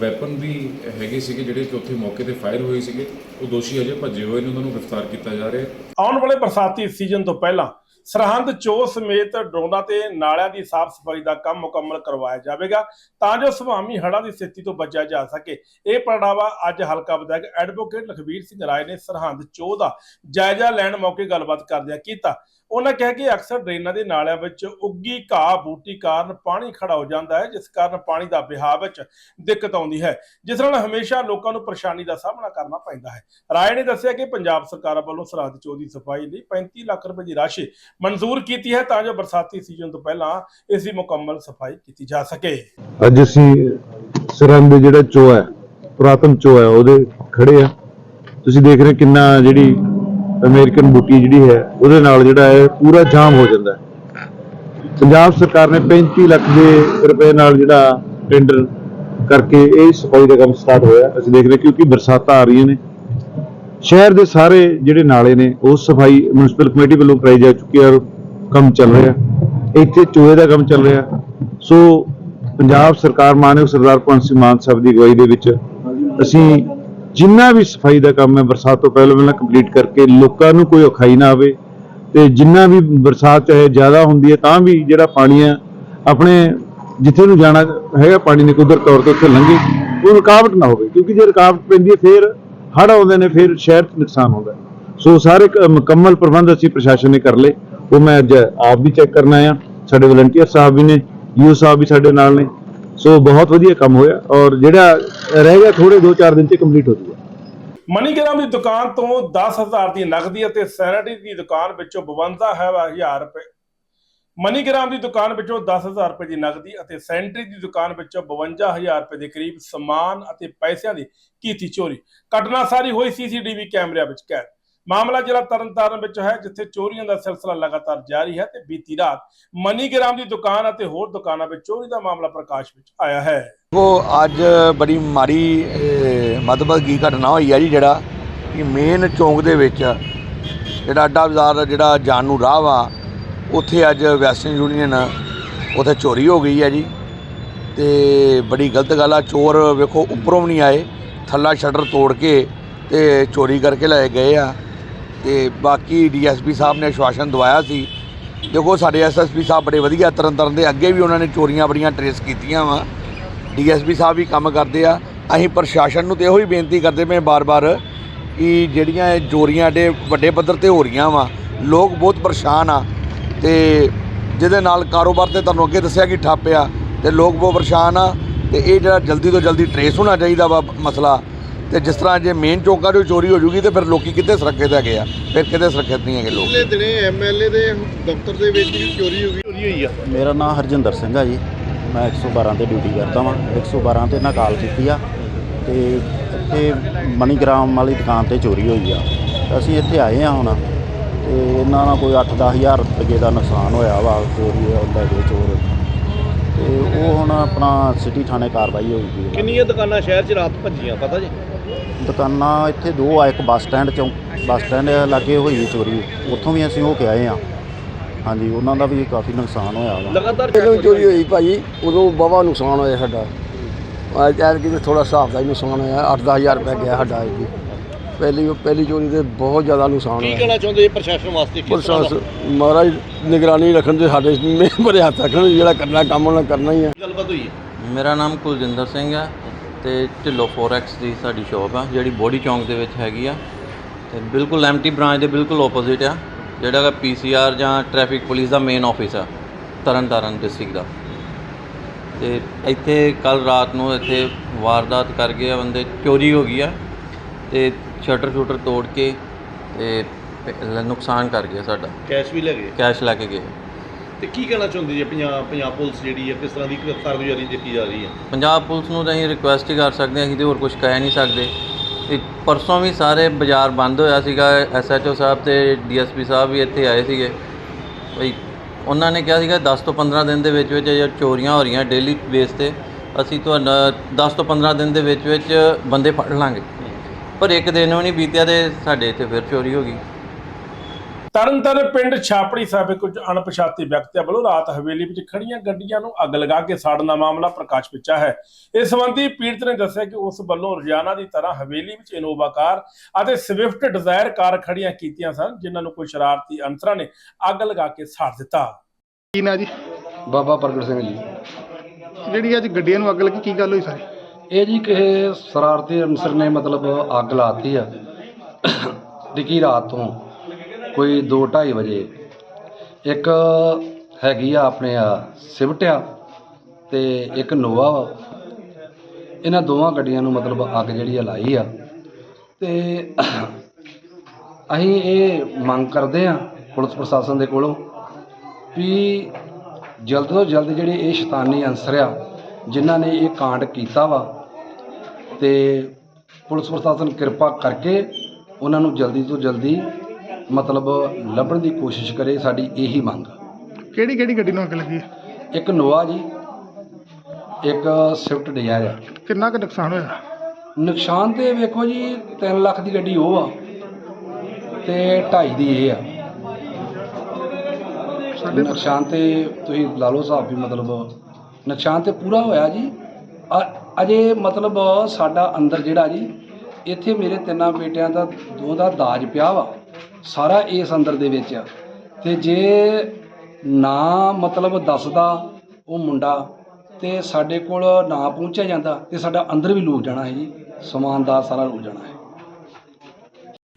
ਵੈਪਨ ਵੀ ਹੈਗੇ ਸੀਗੇ ਜਿਹੜੇ ਕਿ ਉੱਥੇ ਮੌਕੇ ਤੇ ਫਾਇਰ ਹੋਏ ਸੀਗੇ। ਉਹ ਦੋਸ਼ੀ ਅਜੇ ਭੱਜੇ ਹੋਏ ਨੇ, ਉਹਨਾਂ ਨੂੰ ਗ੍ਰਿਫਤਾਰ ਕੀਤਾ ਜਾ ਰਿਹਾ ਹੈ। ਆਉਣ ਵਾਲੇ ਬਰਸਾਤੀ ਸੀਜ਼ਨ ਤੋਂ ਪਹਿਲਾਂ ਸਰਹੰਦ ਚੋ ਸਮੇਤ ਡਰੋਨਾਂ ਤੇ ਨਾਲਿਆਂ ਦੀ ਸਾਫ਼ ਸਫ਼ਾਈ ਦਾ ਕੰਮ ਮੁਕੰਮਲ ਕਰਵਾਇਆ ਜਾਵੇਗਾ, ਤਾਂ ਜੋ ਸੁਭਾਵੀ ਹੜ੍ਹਾਂ ਦੀ ਸਥਿਤੀ ਤੋਂ ਬਚਿਆ ਜਾ ਸਕੇ। ਇਹ ਪੜਾਵਾ ਅੱਜ ਹਲਕਾ ਵਿਧਾਇਕ ਐਡਵੋਕੇਟ ਲਖਵੀਰ ਸਿੰਘ ਰਾਏ ਨੇ ਸਰਹੰਦ ਚੋ ਦਾ ਜਾਇਜ਼ਾ ਲੈਣ ਮੌਕੇ ਗੱਲਬਾਤ ਕਰਦਿਆਂ ਕੀਤਾ। ਉਹਨਾਂ ਕਿਹਾ ਕਿ ਅਕਸਰ ਡਰੇਨਾਂ ਦੇ ਨਾਲਿਆਂ ਵਿੱਚ ਉੱਗੀ ਘਾਹ ਬੂਟੀ ਕਾਰਨ ਪਾਣੀ ਖੜਾ ਹੋ ਜਾਂਦਾ ਹੈ, ਜਿਸ ਕਾਰਨ ਪਾਣੀ ਦਾ ਵਹਾਅ ਵਿੱਚ ਦਿੱਕਤ ਆਉਂਦੀ ਹੈ। ਜਿਸ ਨਾਲ ਹਮੇਸ਼ਾ ਲੋਕਾਂ ਨੂੰ ਪਰੇਸ਼ਾਨੀ ਦਾ ਸਾਹਮਣਾ ਕਰਨਾ ਪੈਂਦਾ ਹੈ। ਰਾਏ ਨੇ ਦੱਸਿਆ ਕਿ ਪੰਜਾਬ ਸਰਕਾਰ ਵੱਲੋਂ ਸਰਹੱਦ ਚੋ ਸਫ਼ਾਈ ਲਈ 35 ਲੱਖ ਰੁਪਏ ਦੀ ਰਾਸ਼ੀ ਮਨਜ਼ੂਰ ਕੀਤੀ ਹੈ, ਤਾਂ ਜੋ ਬਰਸਾਤੀ ਸੀਜ਼ਨ ਤੋਂ ਪਹਿਲਾਂ ਇਸ ਦੀ ਮੁਕੰਮਲ ਸਫ਼ਾਈ ਕੀਤੀ ਜਾ ਸਕੇ। ਅੱਜ ਅਸੀਂ ਸਰਹੰਦ ਦੇ ਜਿਹੜਾ ਚੋਅ ਹੈ, ਪੁਰਾਤਨ ਚੋਅ ਹੈ, ਉਹਦੇ ਖੜੇ ਆ ਤੁਸੀਂ ਦੇਖ ਰਹੇ ਕਿੰਨਾ ਜਿਹੜੀ ਅਮਰੀਕਨ ਬੂਟੀ ਜਿਹੜੀ ਹੈ, ਉਹਦੇ ਨਾਲ ਜਿਹੜਾ ਹੈ, ਪੂਰਾ ਜਾਮ ਹੋ ਜਾਂਦਾ ਹੈ। ਪੰਜਾਬ ਸਰਕਾਰ ਨੇ 35 ਲੱਖ ਦੇ ਰੁਪਏ ਨਾਲ ਜਿਹੜਾ ਟੈਂਡਰ ਕਰਕੇ ਇਹ ਸਫ਼ਾਈ ਦਾ ਕੰਮ ਸਟਾਰਟ ਹੋਇਆ। ਅਸੀਂ ਦੇਖ ਰਹੇ ਕਿਉਂਕਿ ਬਰਸਾਤਾਂ ਆ ਰਹੀਆਂ ਨੇ। ਸ਼ਹਿਰ ਦੇ ਸਾਰੇ ਜਿਹੜੇ ਨਾਲੇ ਨੇ, ਉਹ ਸਫ਼ਾਈ ਮਿਊਨਿਸਪਲ ਕਮੇਟੀ ਵੱਲੋਂ ਕਰਾਈ ਜਾ ਚੁੱਕੀ ਹੈ ਕੰਮ ਚੱਲ ਰਿਹਾ। ਇੱਥੇ ਚੋਏ ਦਾ ਕੰਮ ਚੱਲ ਰਿਹਾ। ਸੋ ਪੰਜਾਬ ਸਰਕਾਰ ਮਾਨਯੋਗ ਸਰਦਾਰ ਭਗਵੰਤ ਸਿੰਘ ਮਾਨ ਸਾਹਿਬ ਦੀ ਅਗਵਾਈ ਦੇ ਵਿੱਚ ਅਸੀਂ ਜਿੰਨਾ ਵੀ ਸਫ਼ਾਈ ਦਾ ਕੰਮ ਹੈ, ਬਰਸਾਤ ਤੋਂ ਪਹਿਲਾਂ ਪਹਿਲਾਂ ਕੰਪਲੀਟ ਕਰਕੇ ਲੋਕਾਂ ਨੂੰ ਕੋਈ ਔਖਾਈ ਨਾ ਆਵੇ ਤੇ ਜਿੰਨਾ ਵੀ ਬਰਸਾਤ ਚਾਹੇ ਜ਼ਿਆਦਾ ਹੁੰਦੀ ਹੈ ਤਾਂ ਵੀ ਜਿਹੜਾ ਪਾਣੀ ਹੈ, ਆਪਣੇ ਜਿੱਥੇ ਨੂੰ ਜਾਣਾ ਹੈਗਾ ਪਾਣੀ ਨੇ ਕੁਦਰਤ ਤੌਰ ਤੇ ਉੱਥੇ ਲੰਘੇ ਉਹ ਰੁਕਾਵਟ ਨਾ ਹੋਵੇ, ਕਿਉਂਕਿ ਜੇ ਰੁਕਾਵਟ ਪੈਂਦੀ ਹੈ ਫਿਰ ਹੜ੍ਹ ਆਉਂਦੇ ਨੇ, ਫਿਰ ਸ਼ਹਿਰ 'ਚ ਨੁਕਸਾਨ ਹੁੰਦਾ ਸੋ ਸਾਰੇ ਮੁਕੰਮਲ ਪ੍ਰਬੰਧ ਅਸੀਂ ਪ੍ਰਸ਼ਾਸਨ ਨੇ ਕਰ ਲਏ, ਉਹ ਮੈਂ ਅੱਜ ਆਪ ਵੀ ਚੈੱਕ ਕਰਨ ਆਇਆ, ਸਾਡੇ ਵਲੰਟੀਅਰ ਸਾਹਿਬ ਵੀ ਨੇ ਯੂ ਸਾਹਿਬ ਵੀ ਸਾਡੇ ਨਾਲ ਨੇ, ਸੋ ਬਹੁਤ ਵਧੀਆ ਕੰਮ ਹੋਇਆ ਔਰ ਜਿਹੜਾ ਰਹਿ ਗਿਆ ਥੋੜੇ 2-4 ਦਿਨ 'ਚ ਕੰਪਲੀਟ ਹੋ ਜਾਊਗਾ। ਮਨੀਗ੍ਰਾਮ ਦੀ ਦੁਕਾਨ ਤੋਂ 10000 ਦੀ ਨਕਦੀ ਅਤੇ ਸੈਨੇਟਰੀ ਦੀ ਦੁਕਾਨ ਵਿੱਚੋਂ 52000 ਰੁਪਏ। ਮਨੀਗ੍ਰਾਮ ਦੀ ਦੁਕਾਨ ਵਿੱਚੋਂ 10000 ਰੁਪਏ ਦੀ ਨਕਦੀ ਅਤੇ ਸੈਨੇਟਰੀ ਦੀ ਦੁਕਾਨ ਵਿੱਚੋਂ 52000 ਰੁਪਏ ਦੇ ਕਰੀਬ ਸਮਾਨ ਅਤੇ ਪੈਸਿਆਂ ਦੀ ਕੀਤੀ ਚੋਰੀ। ਘਟਨਾ ਸਾਰੀ ਹੋਈ ਸੀਸੀਟੀਵੀ ਕੈਮਰਿਆਂ ਵਿੱਚ ਕੈਦ। ਮਾਮਲਾ ਜ਼ਿਲ੍ਹਾ ਤਰਨਤਾਰਨ ਵਿੱਚ ਹੈ, ਜਿੱਥੇ ਚੋਰੀਆਂ ਦਾ ਸਿਲਸਿਲਾ ਲਗਾਤਾਰ ਜਾਰੀ ਹੈ ਤੇ ਬੀਤੀ ਰਾਤ ਮਨੀਗ੍ਰਾਮ ਦੀ ਦੁਕਾਨ ਅਤੇ ਹੋਰ ਦੁਕਾਨਾਂ ਵਿੱਚ ਚੋਰੀ ਦਾ ਮਾਮਲਾ ਪ੍ਰਕਾਸ਼ ਵਿੱਚ ਆਇਆ ਹੈ। ਉਹ ਅੱਜ ਬੜੀ ਮਾੜੀ ਅਹ, ਘਟਨਾ ਹੋਈ ਆ ਜੀ ਜਿਹੜਾ ਕਿ ਮੇਨ ਚੌਂਕ ਦੇ ਵਿੱਚ ਜਿਹੜਾ ਅੱਡਾ ਬਾਜ਼ਾਰ ਜਿਹੜਾ ਜਾਣ ਨੂੰ ਰਾਹ ਵਾ ਉੱਥੇ ਅੱਜ ਵੈਸਟਰਨ ਯੂਨੀਅਨ ਉੱਥੇ ਚੋਰੀ ਹੋ ਗਈ ਹੈ ਜੀ। ਤੇ ਬੜੀ ਗਲਤ ਗੱਲ ਆ ਚੋਰ ਵੇਖੋ ਉੱਪਰੋਂ ਵੀ ਨਹੀਂ ਆਏ ਥੱਲਾ ਸ਼ਟਰ ਤੋੜ ਕੇ ਤੇ ਚੋਰੀ ਕਰਕੇ ਲੈ ਗਏ ਆ। ਤੇ ਬਾਕੀ ਡੀਐਸਪੀ ਸਾਹਿਬ ਨੇ ਆਸ਼ਵਾਸਨ ਦਵਾਇਆ ਸੀ। ਦੇਖੋ ਸਾਡੇ ਐਸਐਸਪੀ ਸਾਹਿਬ ਬੜੇ ਵਧੀਆ ਤਰਨ ਤਾਰਨ ਦੇ ਅੱਗੇ ਵੀ ਉਹਨਾਂ ਨੇ ਚੋਰੀਆਂ ਬੜੀਆਂ ਟਰੇਸ ਕੀਤੀਆਂ ਵਾ। ਡੀਐਸਪੀ ਸਾਹਿਬ ਵੀ ਕੰਮ ਕਰਦੇ ਆ। ਅਸੀਂ ਪ੍ਰਸ਼ਾਸਨ ਨੂੰ ਤੇ ਇਹੋ ਹੀ ਬੇਨਤੀ ਕਰਦੇ ਪਏ ਬਾਰ-ਬਾਰ ਕਿ ਜਿਹੜੀਆਂ ਇਹ ਚੋਰੀਆਂ ਡੇ ਵੱਡੇ ਪੱਧਰ ਤੇ ਹੋ ਰਹੀਆਂ ਵਾ ਲੋਕ ਬਹੁਤ ਪਰੇਸ਼ਾਨ ਆ ਤੇ ਜਿਹਦੇ ਨਾਲ ਕਾਰੋਬਾਰ ਤੇ ਤੁਹਾਨੂੰ ਅੱਗੇ ਦੱਸਿਆ ਕਿ ਠੱਪ ਆ ਤੇ ਲੋਕ ਬਹੁਤ ਪਰੇਸ਼ਾਨ ਆ ਤੇ ਇਹ ਜਿਹੜਾ ਜਲਦੀ ਤੋਂ ਜਲਦੀ ਟਰੇਸ ਹੋਣਾ ਚਾਹੀਦਾ ਵਾ ਮਸਲਾ ਤੇ ਜਿਸ ਤਰ੍ਹਾਂ ਜੇ ਮੇਨ ਚੌਂਕਾਂ 'ਚੋਂ ਚੋਰੀ ਹੋ ਜੂਗੀ ਤੇ ਫਿਰ ਲੋਕੀ ਕਿੱਥੇ ਸੁਰੱਖਿਅਤ ਹੈਗੇ ਆ? ਫਿਰ ਕਿਤੇ ਸੁਰੱਖਿਅਤ ਨਹੀਂ ਹੈਗੇ ਲੋਕ? ਪਿਛਲੇ ਦਿਨੇ ਐਮਐਲਏ ਦੇ ਦਫ਼ਤਰ ਦੇ ਵਿੱਚ ਵੀ ਚੋਰੀ ਹੋ ਗਈ। ਚੋਰੀ ਹੋਈ ਆ। ਮੇਰਾ ਨਾਮ ਹਰਜਿੰਦਰ ਸਿੰਘ ਆ ਜੀ। ਮੈਂ 112 ਤੇ ਡਿਊਟੀ ਕਰਦਾ ਵਾਂ। 112 ਤੇ ਨਾ ਕਾਲ ਕੀਤੀ ਆ ਤੇ ਇੱਥੇ ਮਨੀਗ੍ਰਾਮ ਵਾਲੀ ਦੁਕਾਨ ਤੇ ਚੋਰੀ ਹੋਈ ਆ। ਅਸੀਂ ਇੱਥੇ ਆਏ ਆ ਹੁਣ ਤੇ ਇਹਨਾਂ ਨਾਲ ਕੋਈ 8-10 ਹਜ਼ਾਰ ਰੁਪਏ ਦਾ ਨੁਕਸਾਨ ਹੋਇਆ ਵਾ ਚੋਰੀ ਉਹ ਲੈ ਗਏ ਚੋਰ। ਤੇ ਉਹ ਹੁਣ ਆਪਣਾ ਸਿਟੀ ਥਾਣੇ ਕਾਰਵਾਈ ਹੋਈ ਜੀ ਕਿੰਨੀਆਂ ਦੁਕਾਨਾਂ ਸ਼ਹਿਰ 'ਚ ਰਾਤ ਭੱਜੀਆਂ ਪਤਾ ਜੀ? ਦੁਕਾਨਾਂ ਇੱਥੇ ਦੋ ਆ ਇੱਕ ਬੱਸ ਸਟੈਂਡ ਚੋਂ ਬੱਸ ਸਟੈਂਡ ਲਾਗੇ ਹੋਈ ਚੋਰੀ। ਉੱਥੋਂ ਵੀ ਅਸੀਂ ਹੋ ਕੇ ਆਏ ਆ। ਹਾਂਜੀ ਉਹਨਾਂ ਦਾ ਵੀ ਕਾਫੀ ਨੁਕਸਾਨ ਹੋਇਆ ਵਾ। ਲਗਾਤਾਰ ਜਦੋਂ ਚੋਰੀ ਹੋਈ ਭਾਜੀ ਉਦੋਂ ਬਾਵਾ ਨੁਕਸਾਨ ਹੋਇਆ ਸਾਡਾ। ਅੱਜ ਐਰ ਕਿ ਥੋੜਾ ਹਿਸਾਬ ਦਾ ਹੀ ਨੁਕਸਾਨ ਹੋਇਆ 8-10000 ਰੁਪਏ ਗਿਆ ਸਾਡਾ ਜੀ ਪਹਿਲੀ ਪਹਿਲੀ ਚੋਰੀ ਤੇ ਬਹੁਤ ਜ਼ਿਆਦਾ ਨੁਕਸਾਨ ਕੀ ਹੋਇਆ। ਕਹਿਣਾ ਚਾਹੁੰਦੇ ਜੀ ਪ੍ਰਸ਼ਾਸਨ ਵਾਸਤੇ? ਦਾ ਪ੍ਰਸ਼ਾਸਨ ਮਹਾਰਾਜ ਨਿਗਰਾਨੀ ਰੱਖਣ ਦੇ ਸਾਡੇ ਮੇ ਬੜੇ ਹੱਥ ਰੱਖਣ ਜਿਹੜਾ ਕਰਨਾ ਕੰਮ ਉਹਨਾਂ ਕਰਨਾ ਹੀ ਆ। ਗੱਲਬਾਤ ਹੋਈ ਹੈ? ਮੇਰਾ ਨਾਮ ਕੁਲਜਿੰਦਰ ਸਿੰਘ ਹੈ ਤੇ ਢਿੱਲੋਂ ਫੋਰੈਕਸ ਦੀ ਸਾਡੀ ਸ਼ਾਪ ਆ ਜਿਹੜੀ ਬੋਡੀ ਚੌਂਕ ਦੇ ਵਿੱਚ ਹੈਗੀ ਆ। ਤੇ ਬਿਲਕੁਲ ਐਮਟੀ ਬ੍ਰਾਂਚ ਦੇ ਬਿਲਕੁਲ ਆਪੋਜ਼ਿਟ ਆ। ਜਿਹੜਾ ਕਿ ਪੀਸੀਆਰ ਜਾਂ ਟ੍ਰੈਫਿਕ ਪੁਲਿਸ ਦਾ ਮੇਨ ਆਫਿਸ ਆ ਤਰਨ ਤਾਰਨ ਡਿਸਟ੍ਰਿਕਟ ਦਾ। ਤੇ ਇੱਥੇ ਕੱਲ ਰਾਤ ਨੂੰ ਇੱਥੇ ਵਾਰਦਾਤ ਕਰ ਗਏ ਆ ਬੰਦੇ ਚੋਰੀ ਹੋ ਗਈ ਆ ਤੇ ਸ਼ਟਰ ਸ਼ੂਟਰ ਤੋੜ ਕੇ ਤੇ ਨੁਕਸਾਨ ਕਰ ਗਿਆ ਸਾਡਾ। ਕੈਸ਼ ਵੀ ਲੈ ਗਏ? ਕੈਸ਼ ਲੈ ਕੇ ਗਏ। ਤੇ ਕੀ ਕਹਿਣਾ ਚਾਹੁੰਦੇ ਜੀ ਪੰਜਾਬ ਪੰਜਾਬ ਪੁਲਿਸ ਜਿਹੜੀ ਹੈ ਕਿਸ ਤਰ੍ਹਾਂ ਦੀ ਕਾਰਗੁਜ਼ਾਰੀ ਦੇਖੀ ਜਾ ਰਹੀ ਹੈ ਪੰਜਾਬ ਪੁਲਿਸ ਨੂੰ ਤਾਂ ਅਸੀਂ ਰਿਕੁਐਸਟ ਹੀ ਕਰ ਸਕਦੇ ਹਾਂ ਅਸੀਂ ਤੇ ਹੋਰ ਕੁਝ ਕਹਿ ਨਹੀਂ ਸਕਦੇ। ਤੇ ਪਰਸੋਂ ਵੀ ਸਾਰੇ ਬਾਜ਼ਾਰ ਬੰਦ ਹੋਇਆ ਸੀਗਾ ਐਸਐਚਓ ਸਾਹਿਬ ਤੇ ਡੀਐਸਪੀ ਸਾਹਿਬ ਵੀ ਇੱਥੇ ਆਏ ਸੀਗੇ। ਬਈ ਉਹਨਾਂ ਨੇ ਕਿਹਾ ਸੀਗਾ 10 ਤੋਂ 15 ਦਿਨ ਦੇ ਵਿੱਚ ਵਿੱਚ ਜੇ ਚੋਰੀਆਂ ਹੋ ਰਹੀਆਂ ਡੇਲੀ ਬੇਸ ਤੇ। ਅਸੀਂ ਤੁਹਾਡਾ 10 ਤੋਂ 15 ਦਿਨ ਦੇ ਵਿੱਚ ਵਿੱਚ ਬੰਦੇ ਫੜ ਲਾਂਗੇ। ਪਰ ਇੱਕ ਦਿਨ ਵੀ ਨਹੀਂ ਬੀਤਿਆ ਤੇ ਸਾਡੇ ਇੱਥੇ ਫਿਰ ਚੋਰੀ ਹੋ ਗਈ। ਤਰਨਤਾਰਨ ਪਿੰਡ ਛਾਪੜੀ ਸਾਹਿਬ ਕੁਝ ਅਣਪਛਾਤੇ ਵਿਅਕਤੀਆਂ ਵੱਲੋਂ ਰਾਤ ਹਵੇਲੀ ਵਿੱਚ ਖੜੀਆਂ ਗੱਡੀਆਂ ਨੂੰ ਅੱਗ ਲਗਾ ਕੇ ਸਾੜਨ ਦਾ ਮਾਮਲਾ ਪ੍ਰਕਾਸ਼ ਵਿੱਚ ਹੈ। ਇਸ ਸੰਬੰਧੀ ਪੀੜਤ ਨੇ ਦੱਸਿਆ ਕਿ ਉਸ ਵੱਲੋਂ ਰੋਜ਼ਾਨਾ ਦੀ ਤਰ੍ਹਾਂ ਹਵੇਲੀ ਵਿੱਚ ਇਨੋਵਾ ਕਾਰ ਅਤੇ ਸਵਿਫਟ ਡਿਜ਼ਾਇਰ ਕਾਰ ਖੜੀਆਂ ਕੀਤੀਆਂ ਸਨ ਜਿਨ੍ਹਾਂ ਨੂੰ ਕੋਈ ਸ਼ਰਾਰਤੀ ਅਨਸਰਾਂ ਨੇ ਅੱਗ ਲਗਾ ਕੇ ਸਾੜ ਦਿੱਤਾ। ਕੀ ਨਾ ਜੀ? ਬਾਬਾ ਪ੍ਰਗਟ ਸਿੰਘ ਜੀ। ਜਿਹੜੀ ਅੱਜ ਗੱਡੀਆਂ ਨੂੰ ਅੱਗ ਲੱਗੀ ਕੀ ਗੱਲ ਹੋਈ ਸਾਰੀ? ਇਹ ਜੀ ਕਿਸੇ ਸ਼ਰਾਰਤੀ ਅਨਸਰ ਨੇ ਮਤਲਬ ਅੱਗ ਲਾਤੀ ਆ ਡਿੱਗੀ ਰਾਤ ਤੋਂ। ਕੋਈ 2:30 ਵਜੇ। ਇੱਕ ਹੈਗੀ ਆ ਆਪਣੇ ਆ ਸਿਵਟ ਆ ਤੇ ਇੱਕ ਨੋਵਾ ਵਾ। ਇਹਨਾਂ ਦੋਵਾਂ ਗੱਡੀਆਂ ਨੂੰ ਮਤਲਬ ਅੱਗ ਜਿਹੜੀ ਆ ਲਾਈ ਆ। ਤੇ ਅਸੀਂ ਇਹ ਮੰਗ ਕਰਦੇ ਆ ਪੁਲਿਸ ਪ੍ਰਸ਼ਾਸਨ ਦੇ ਕੋਲੋਂ ਵੀ ਜਲਦ ਤੋਂ ਜਲਦ ਜਿਹੜੇ ਇਹ ਸ਼ੈਤਾਨੀ ਅਨਸਰ ਆ, ਜਿਨ੍ਹਾਂ ਨੇ ਇਹ ਕਾਂਡ ਕੀਤਾ ਵਾ ਤੇ ਪੁਲਿਸ ਪ੍ਰਸ਼ਾਸਨ ਕਿਰਪਾ ਕਰਕੇ ਉਹਨਾਂ ਨੂੰ ਜਲਦੀ ਤੋਂ ਜਲਦੀ ਮਤਲਬ ਲੱਭਣ ਦੀ ਕੋਸ਼ਿਸ਼ ਕਰੇ ਸਾਡੀ ਇਹੀ ਮੰਗ। ਕਿਹੜੀ ਕਿਹੜੀ ਗੱਡੀ ਨੂੰ ਅੱਗ ਲੱਗੀ ਹੈ ਇੱਕ ਨੋਆ ਜੀ ਇੱਕ ਸਵਿਫਟ ਡਿਜ਼ਾਇਰ ਆ। ਕਿੰਨਾ ਕੁ ਨੁਕਸਾਨ ਹੋਇਆ? ਨੁਕਸਾਨ ਤੇ ਵੇਖੋ ਜੀ 3 ਲੱਖ ਦੀ ਗੱਡੀ ਉਹ ਆ ਤੇ 2.5 ਦੀ ਇਹ ਆ। ਸਾਡੇ ਨੁਕਸਾਨ ਤੇ ਤੁਸੀਂ ਲਾ ਲਓ ਹਿਸਾਬ ਵੀ ਮਤਲਬ ਨੁਕਸਾਨ ਤੇ ਪੂਰਾ ਹੋਇਆ ਜੀ। ਅ- ਅਜੇ ਮਤਲਬ ਸਾਡਾ ਅੰਦਰ ਜਿਹੜਾ ਜੀ ਇੱਥੇ ਮੇਰੇ ਤਿੰਨਾਂ ਬੇਟਿਆਂ ਦਾ ਦੋ ਦਾ ਦਾਜ ਪਿਆ ਵਾ। ਸਾਰਾ ਇਸ ਅੰਦਰ ਦੇ ਵਿੱਚ ਆ। ਤੇ ਜੇ ਨਾ ਮਤਲਬ ਦੱਸਦਾ ਉਹ ਮੁੰਡਾ, ਤੇ ਸਾਡੇ ਕੋਲ ਨਾ ਪਹੁੰਚਿਆ ਜਾਂਦਾ, ਤੇ ਸਾਡਾ ਅੰਦਰ ਵੀ ਲੂਟ ਜਾਣਾ ਹੈ ਜੀ। ਸਮਾਨ ਦਾ ਸਾਰਾ ਲੂਟ ਜਾਣਾ ਹੈ।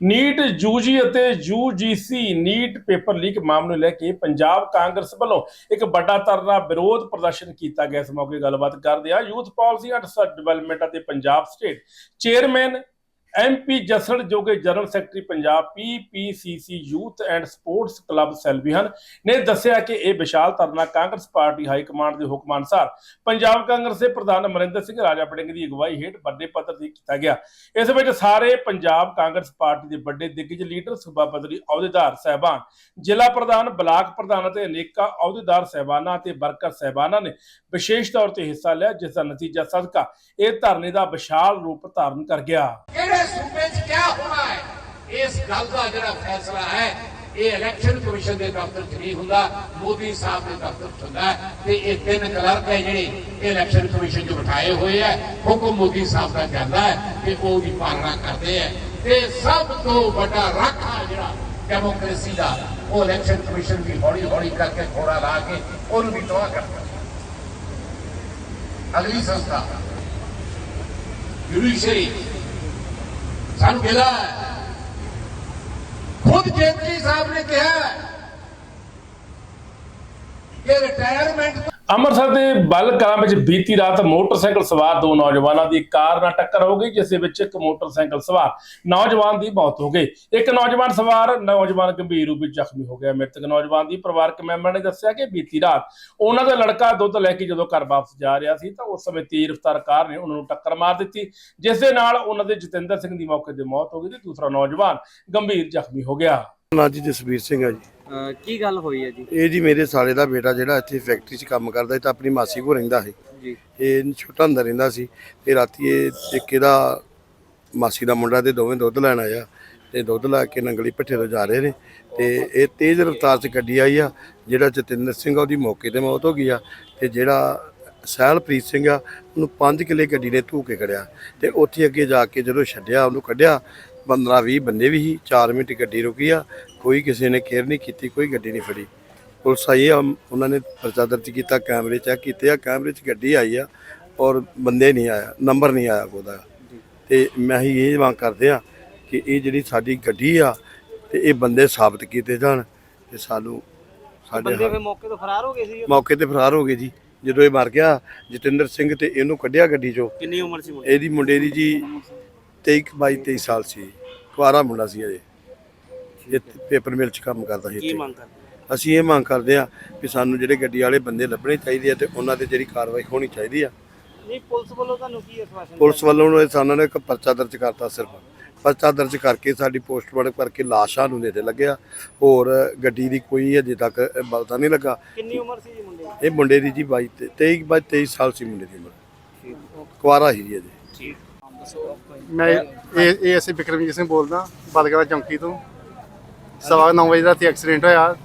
ਨੀਟ ਯੂਜੀ ਅਤੇ ਯੂਜੀਸੀ ਨੀਟ ਪੇਪਰ ਲੀਕ ਮਾਮਲੇ ਨੂੰ ਲੈ ਕੇ ਪੰਜਾਬ ਕਾਂਗਰਸ ਵੱਲੋਂ ਇੱਕ ਵੱਡਾ ਧਰਨਾ ਵਿਰੋਧ ਪ੍ਰਦਰਸ਼ਨ ਕੀਤਾ ਗਿਆ। ਇਸ ਮੌਕੇ ਗੱਲਬਾਤ ਕਰਦੇ ਆ ਯੂਥ ਪਾਲਿਸੀ ਐਂਡ ਡਿਵੈਲਪਮੈਂਟ ਅਤੇ Punjab state chairman MP Jassar ਜੋ ਕਿ general secretary Punjab PPCC youth and sports club ਸੈਲਵੀ ਹਨ। ਨੇ ਦੱਸਿਆ ਕਿ ਇਹ ਵਿਸ਼ਾਲ ਧਰਨਾ ਕਾਂਗਰਸ ਪਾਰਟੀ ਹਾਈ ਕਮਾਂਡ ਦੇ ਹੁਕਮ ਅਨੁਸਾਰ ਪੰਜਾਬ ਕਾਂਗਰਸ ਦੇ ਪ੍ਰਧਾਨ ਅਮਰਿੰਦਰ ਸਿੰਘ ਰਾਜਾ ਪਟਿੰਗ ਦੀ ਅਗਵਾਈ ਹੇਠ ਵੱਡੇ ਪੱਧਰ ਤੇ ਕੀਤਾ ਗਿਆ। ਇਸ ਵਿੱਚ ਸਾਰੇ ਪੰਜਾਬ ਕਾਂਗਰਸ ਪਾਰਟੀ ਦੇ ਵੱਡੇ ਦਿੱਗਜ ਲੀਡਰ, ਸੂਬਾ ਪੱਧਰੀ ਅਹੁਦੇਦਾਰ ਸਹਿਬਾਨ, ਜ਼ਿਲ੍ਹਾ ਪ੍ਰਧਾਨ, ਬਲਾਕ ਪ੍ਰਧਾਨ ਅਤੇ ਅਨੇਕਾਂ ਅਹੁਦੇਦਾਰ ਸਹਿਬਾਨਾਂ ਤੇ ਵਰਕਰ ਸਹਿਬਾਨਾਂ ਨੇ ਵਿਸ਼ੇਸ਼ ਤੌਰ ਤੇ ਹਿੱਸਾ ਲਿਆ, ਜਿਸ ਦਾ ਨਤੀਜਾ ਸਦਕਾ ਇਹ ਧਰਨੇ ਦਾ ਵਿਸ਼ਾਲ ਰੂਪ ਧਾਰਨ ਕਰ ਗਿਆ। ਕਿਹੜੇ ਸੂਬੇ 'ਚ ਕੀ ਹੋਣਾ ਹੈ ਇਸ ਗੱਲ ਦਾ ਜਿਹੜਾ ਫੈਸਲਾ ਹੈ ਇਹ ਇਲੈਕਸ਼ਨ ਕਮਿਸ਼ਨ ਦੇ ਦਫ਼ਤਰ 'ਚ ਨਹੀਂ ਹੁੰਦਾ ਮੋਦੀ ਸਾਹਿਬ ਦੇ ਦਫ਼ਤਰ 'ਚ ਹੁੰਦਾ ਹੈ ਤੇ ਇਹ ਤਿੰਨ ਕਲਰਕ ਹੈ ਜਿਹੜੇ ਇਹ ਇਲੈਕਸ਼ਨ ਕਮਿਸ਼ਨ 'ਚ ਬਿਠਾਏ ਹੋਏ ਹੈ ਹੁਕਮ ਮੋਦੀ ਸਾਹਿਬ ਦਾ ਜਾਂਦਾ ਹੈ ਤੇ ਉਹ ਦੀ ਪਾਲਣਾ ਕਰਦੇ ਹੈ ਤੇ ਸਭ ਤੋਂ ਵੱਡਾ ਰਾਖਾ ਜਿਹੜਾ ਡੈਮੋਕ੍ਰੇਸੀ ਦਾ ਉਹ ਇਲੈਕਸ਼ਨ ਕਮਿਸ਼ਨ ਵੀ ਹੌਲੀ ਹੌਲੀ ਕਰਕੇ ਥੋੜਾ ਲਾ ਕੇ ਉਹਨੂੰ ਵੀ ਤਬਾਹ ਕਰਦਾ ਅਗਲੀ ਸੰਸਥਾ ਜੁਡੀਸ਼ਰੀ ਸਾਨੂੰ ਮਿਲਾ ਹੈ। ਖੁਦ ਜੇਤਲੀ ਸਾਹਿਬ ਨੇ ਕਿਹਾ ਹੈ ਕਿ ਰਿਟਾਇਰਮੈਂਟ ਅੰਮ੍ਰਿਤਸਰ ਦੇ ਬਲ ਕਲਾਂ ਵਿੱਚ ਬੀਤੀ ਰਾਤ ਮੋਟਰਸਾਈਕਲ ਸਵਾਰ ਦੋ ਨੌਜਵਾਨਾਂ ਦੀ ਕਾਰ ਨਾਲ ਟੱਕਰ ਹੋ ਗਈ, ਜਿਸ ਦੇ ਵਿੱਚ ਇੱਕ ਮੋਟਰਸਾਈਕਲ ਸਵਾਰ ਨੌਜਵਾਨ ਦੀ ਮੌਤ ਹੋ ਗਈ। ਇੱਕ ਨੌਜਵਾਨ ਸਵਾਰ ਨੌਜਵਾਨ ਗੰਭੀਰ ਰੂਪ ਵਿੱਚ ਜ਼ਖਮੀ ਹੋ ਗਿਆ। ਮ੍ਰਿਤਕ ਨੌਜਵਾਨ ਦੀ ਪਰਿਵਾਰਕ ਮੈਂਬਰਾਂ ਨੇ ਦੱਸਿਆ ਕਿ ਬੀਤੀ ਰਾਤ ਉਹਨਾਂ ਦਾ ਲੜਕਾ ਦੁੱਧ ਲੈ ਕੇ ਜਦੋਂ ਘਰ ਵਾਪਸ ਜਾ ਰਿਹਾ ਸੀ ਤਾਂ ਉਸ ਸਮੇਂ ਤੇਜ਼ ਰਫ਼ਤਾਰ ਕਾਰ ਨੇ ਉਹਨਾਂ ਨੂੰ ਟੱਕਰ ਮਾਰ ਦਿੱਤੀ, ਜਿਸ ਦੇ ਨਾਲ ਉਹਨਾਂ ਦੇ ਜਤਿੰਦਰ ਸਿੰਘ ਦੀ ਮੌਕੇ ਤੇ ਮੌਤ ਹੋ ਗਈ ਤੇ ਦੂਸਰਾ ਨੌਜਵਾਨ ਗੰਭੀਰ ਜ਼ਖਮੀ ਹੋ ਗਿਆ। ਨਾਂ ਜੀ ਜਸਵੀਰ ਸਿੰਘ ਆ ਜੀ। ਕੀ ਗੱਲ ਹੋਈ ਹੈ ਜੀ? ਇਹ ਜੀ ਮੇਰੇ ਸਾਲੇ ਦਾ ਬੇਟਾ ਜਿਹੜਾ ਇੱਥੇ ਫੈਕਟਰੀ 'ਚ ਕੰਮ ਕਰਦਾ ਸੀ ਤਾਂ ਆਪਣੀ ਮਾਸੀ ਕੋਲ ਰਹਿੰਦਾ ਸੀ। ਜੀ। ਇਹ ਛੋਟਾ ਹੁੰਦਾ ਰਹਿੰਦਾ ਸੀ ਤੇ ਰਾਤੀ ਇਹ ਇੱਕ ਇਹਦਾ ਮਾਸੀ ਦਾ ਮੁੰਡਾ ਤੇ ਦੋਵੇਂ ਦੁੱਧ ਲੈਣ ਆਇਆ ਤੇ ਦੁੱਧ ਲੈ ਕੇ ਨੰਗਲੀ ਭੱਠੇ ਤੋਂ ਜਾ ਰਹੇ ਨੇ ਤੇ ਇਹ ਤੇਜ਼ ਰਫ਼ਤਾਰ 'ਚ ਗੱਡੀ ਆਈ ਆ ਜਿਹੜਾ ਜਤਿੰਦਰ ਸਿੰਘ ਆ ਉਹਦੀ ਮੌਕੇ ਤੇ ਮੌਤ ਹੋ ਗਈ ਆ ਤੇ ਜਿਹੜਾ ਸਹਿਲਪ੍ਰੀਤ ਸਿੰਘ ਆ ਉਹਨੂੰ 5 ਕਿਲੇ ਗੱਡੀ ਨੇ ਧੂ ਕੇ ਖੜਿਆ ਤੇ ਉੱਥੇ ਅੱਗੇ ਜਾ ਕੇ ਜਦੋਂ ਛੱਡਿਆ ਉਹਨੂੰ ਕੱਢਿਆ 15 20 ਬੰਦੇ ਵੀ ਸੀ 4 ਮਿੰਟ ਗੱਡੀ ਰੁਕੀ ਆ ਕੋਈ ਕਿਸੇ ਨੇ ਕੇਅਰ ਨਹੀਂ ਕੀਤੀ ਕੋਈ ਗੱਡੀ ਨਹੀਂ ਫੜੀ। ਪੁਲਿਸ ਆਈ ਆ ਉਹਨਾਂ ਨੇ ਪਰਚਾ ਦਰਜ ਕੀਤਾ ਕੈਮਰੇ ਚੈੱਕ ਕੀਤੇ ਆ ਕੈਮਰੇ 'ਚ ਗੱਡੀ ਆਈ ਆ ਔਰ ਬੰਦੇ ਨਹੀਂ ਆਇਆ ਨੰਬਰ ਨਹੀਂ ਆਇਆ ਉਹਦਾ। ਤੇ ਮੈਂ ਹੀ ਇਹ ਮੰਗ ਕਰਦੇ ਆ ਕਿ ਇਹ ਜਿਹੜੀ ਸਾਡੀ ਗੱਡੀ ਆ ਤੇ ਇਹ ਬੰਦੇ ਸਾਬਤ ਕੀਤੇ ਜਾਣ ਤੇ ਸਾਨੂੰ ਸਾਡੇ ਬੰਦੇ ਮੌਕੇ ਤੋਂ ਫਰਾਰ ਹੋ ਗਏ ਸੀ ਮੌਕੇ ਤੇ ਫਰਾਰ ਹੋ ਗਏ ਜੀ। ਜਦੋਂ ਇਹ ਮਰ ਗਿਆ ਜਤਿੰਦਰ ਸਿੰਘ ਤੇ ਇਹਨੂੰ ਕੱਢਿਆ ਗੱਡੀ 'ਚੋਂ। ਕਿੰਨੀ ਉਮਰ ਸੀ ਇਹਦੀ ਮੁੰਡੇ ਦੀ ਜੀ 23 22 23 ਸਾਲ ਸੀ। ਕੁਆਰਾ ਮੁੰਡਾ ਸੀ ਅਜੇ ਇਹ ਪੇਪਰ ਮਿਲ 'ਚ ਕੰਮ ਕਰਦਾ ਸੀ ਕੀ ਇੱਥੇ। ਮੰਗ ਕਰਦੇ ਅਸੀਂ ਇਹ ਮੰਗ ਕਰਦੇ ਆ ਕਿ ਸਾਨੂੰ ਜਿਹੜੇ ਗੱਡੀ ਵਾਲੇ ਬੰਦੇ ਲੱਭਣੇ ਚਾਹੀਦੇ ਆ ਤੇ ਉਹਨਾਂ ਤੇ ਜਿਹੜੀ ਕਾਰਵਾਈ ਹੋਣੀ ਚਾਹੀਦੀ ਆ। ਨਹੀਂ ਪੁਲਿਸ ਵੱਲੋਂ ਤੁਹਾਨੂੰ ਕੀ ਆਸ਼ਵਾਸਨ ਪੁਲਿਸ ਵੱਲੋਂ ਉਹਨਾਂ ਨੇ ਸਾਨੂੰ ਨੇ ਇੱਕ ਪਰਚਾ ਦਰਜ ਕਰਤਾ ਸਿਰਫ। ਪਰਚਾ ਦਰਜ ਕਰਕੇ ਸਾਡੀ ਪੋਸਟਮਾਰਟਮ ਕਰਕੇ ਲਾਸ਼ਾਂ ਨੂੰ ਨੇੜੇ ਲੱਗਿਆ। ਹੋਰ ਗੱਡੀ ਦੀ ਕੋਈ ਅਜੇ ਤੱਕ ਪਤਾ ਨਹੀਂ ਲੱਗਾ। ਕਿੰਨੀ ਉਮਰ ਸੀ ਜੀ ਮੁੰਡੇ ਦੀ? ਇਹ ਮੁੰਡੇ ਦੀ ਜੀ 22 ਤੇ 23 ਬਾਈ 23 ਸਾਲ ਸੀ ਮੁੰਡੇ ਦੀ ਉਮਰ। ਕੁਆਰਾ ਹੀ ਜੀ ਅਜੇ। ਮੈਂ ਇਹ ਇਹ ਅਸੀਂ ਬਿਕਰਮਜੀਤ ਸਿੰਘ ਬੋਲਦਾ ਬਦਗੜਾ ਚੌਂਕੀ ਤੋਂ। ਸਵਾ 9 ਵਜੇ ਰਾਤੀ ਐਕਸੀਡੈਂਟ ਹੋਇਆ।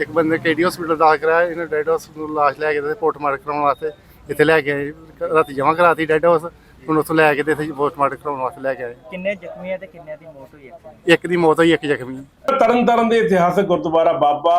ਇੱਕ ਬੰਦੇ ਕੇਡੀ ਹਸਪੀਟਲ ਦਾਖਲ ਕਰਾਇਆ ਇਹਨੇ ਡੈਡ ਹਾਊਸ ਨੂੰ ਲਾਸ਼ ਲੈ ਕੇ ਤੇ ਪੋਸਟਮਾਰਟਮ ਕਰਾਉਣ ਵਾਸਤੇ ਇੱਥੇ ਲੈ ਕੇ ਆਏ। ਰਾਤੀ ਜਮ੍ਹਾਂ ਕਰਾਤੀ ਡੈਡ ਹਾਊਸ ਹੁਣ ਉੱਥੋਂ ਲੈ ਕੇ ਤੇ ਇੱਥੇ ਪੋਸਟਮਾਰਟਮ ਕਰਾਉਣ ਵਾਸਤੇ ਲੈ ਕੇ ਆਏ। ਕਿੰਨੇ ਜ਼ਖਮੀ ਆ ਤੇ ਕਿੰਨਿਆਂ ਦੀ ਮੌਤ ਹੋਈ ਹੈ ਇੱਕ ਦੀ ਮੌਤ ਹੋਈ ਇੱਕ ਜ਼ਖਮੀ ਤਰਨਤਾਰਨ ਦੇ ਇਤਿਹਾਸਕ ਗੁਰਦੁਆਰਾ ਬਾਬਾ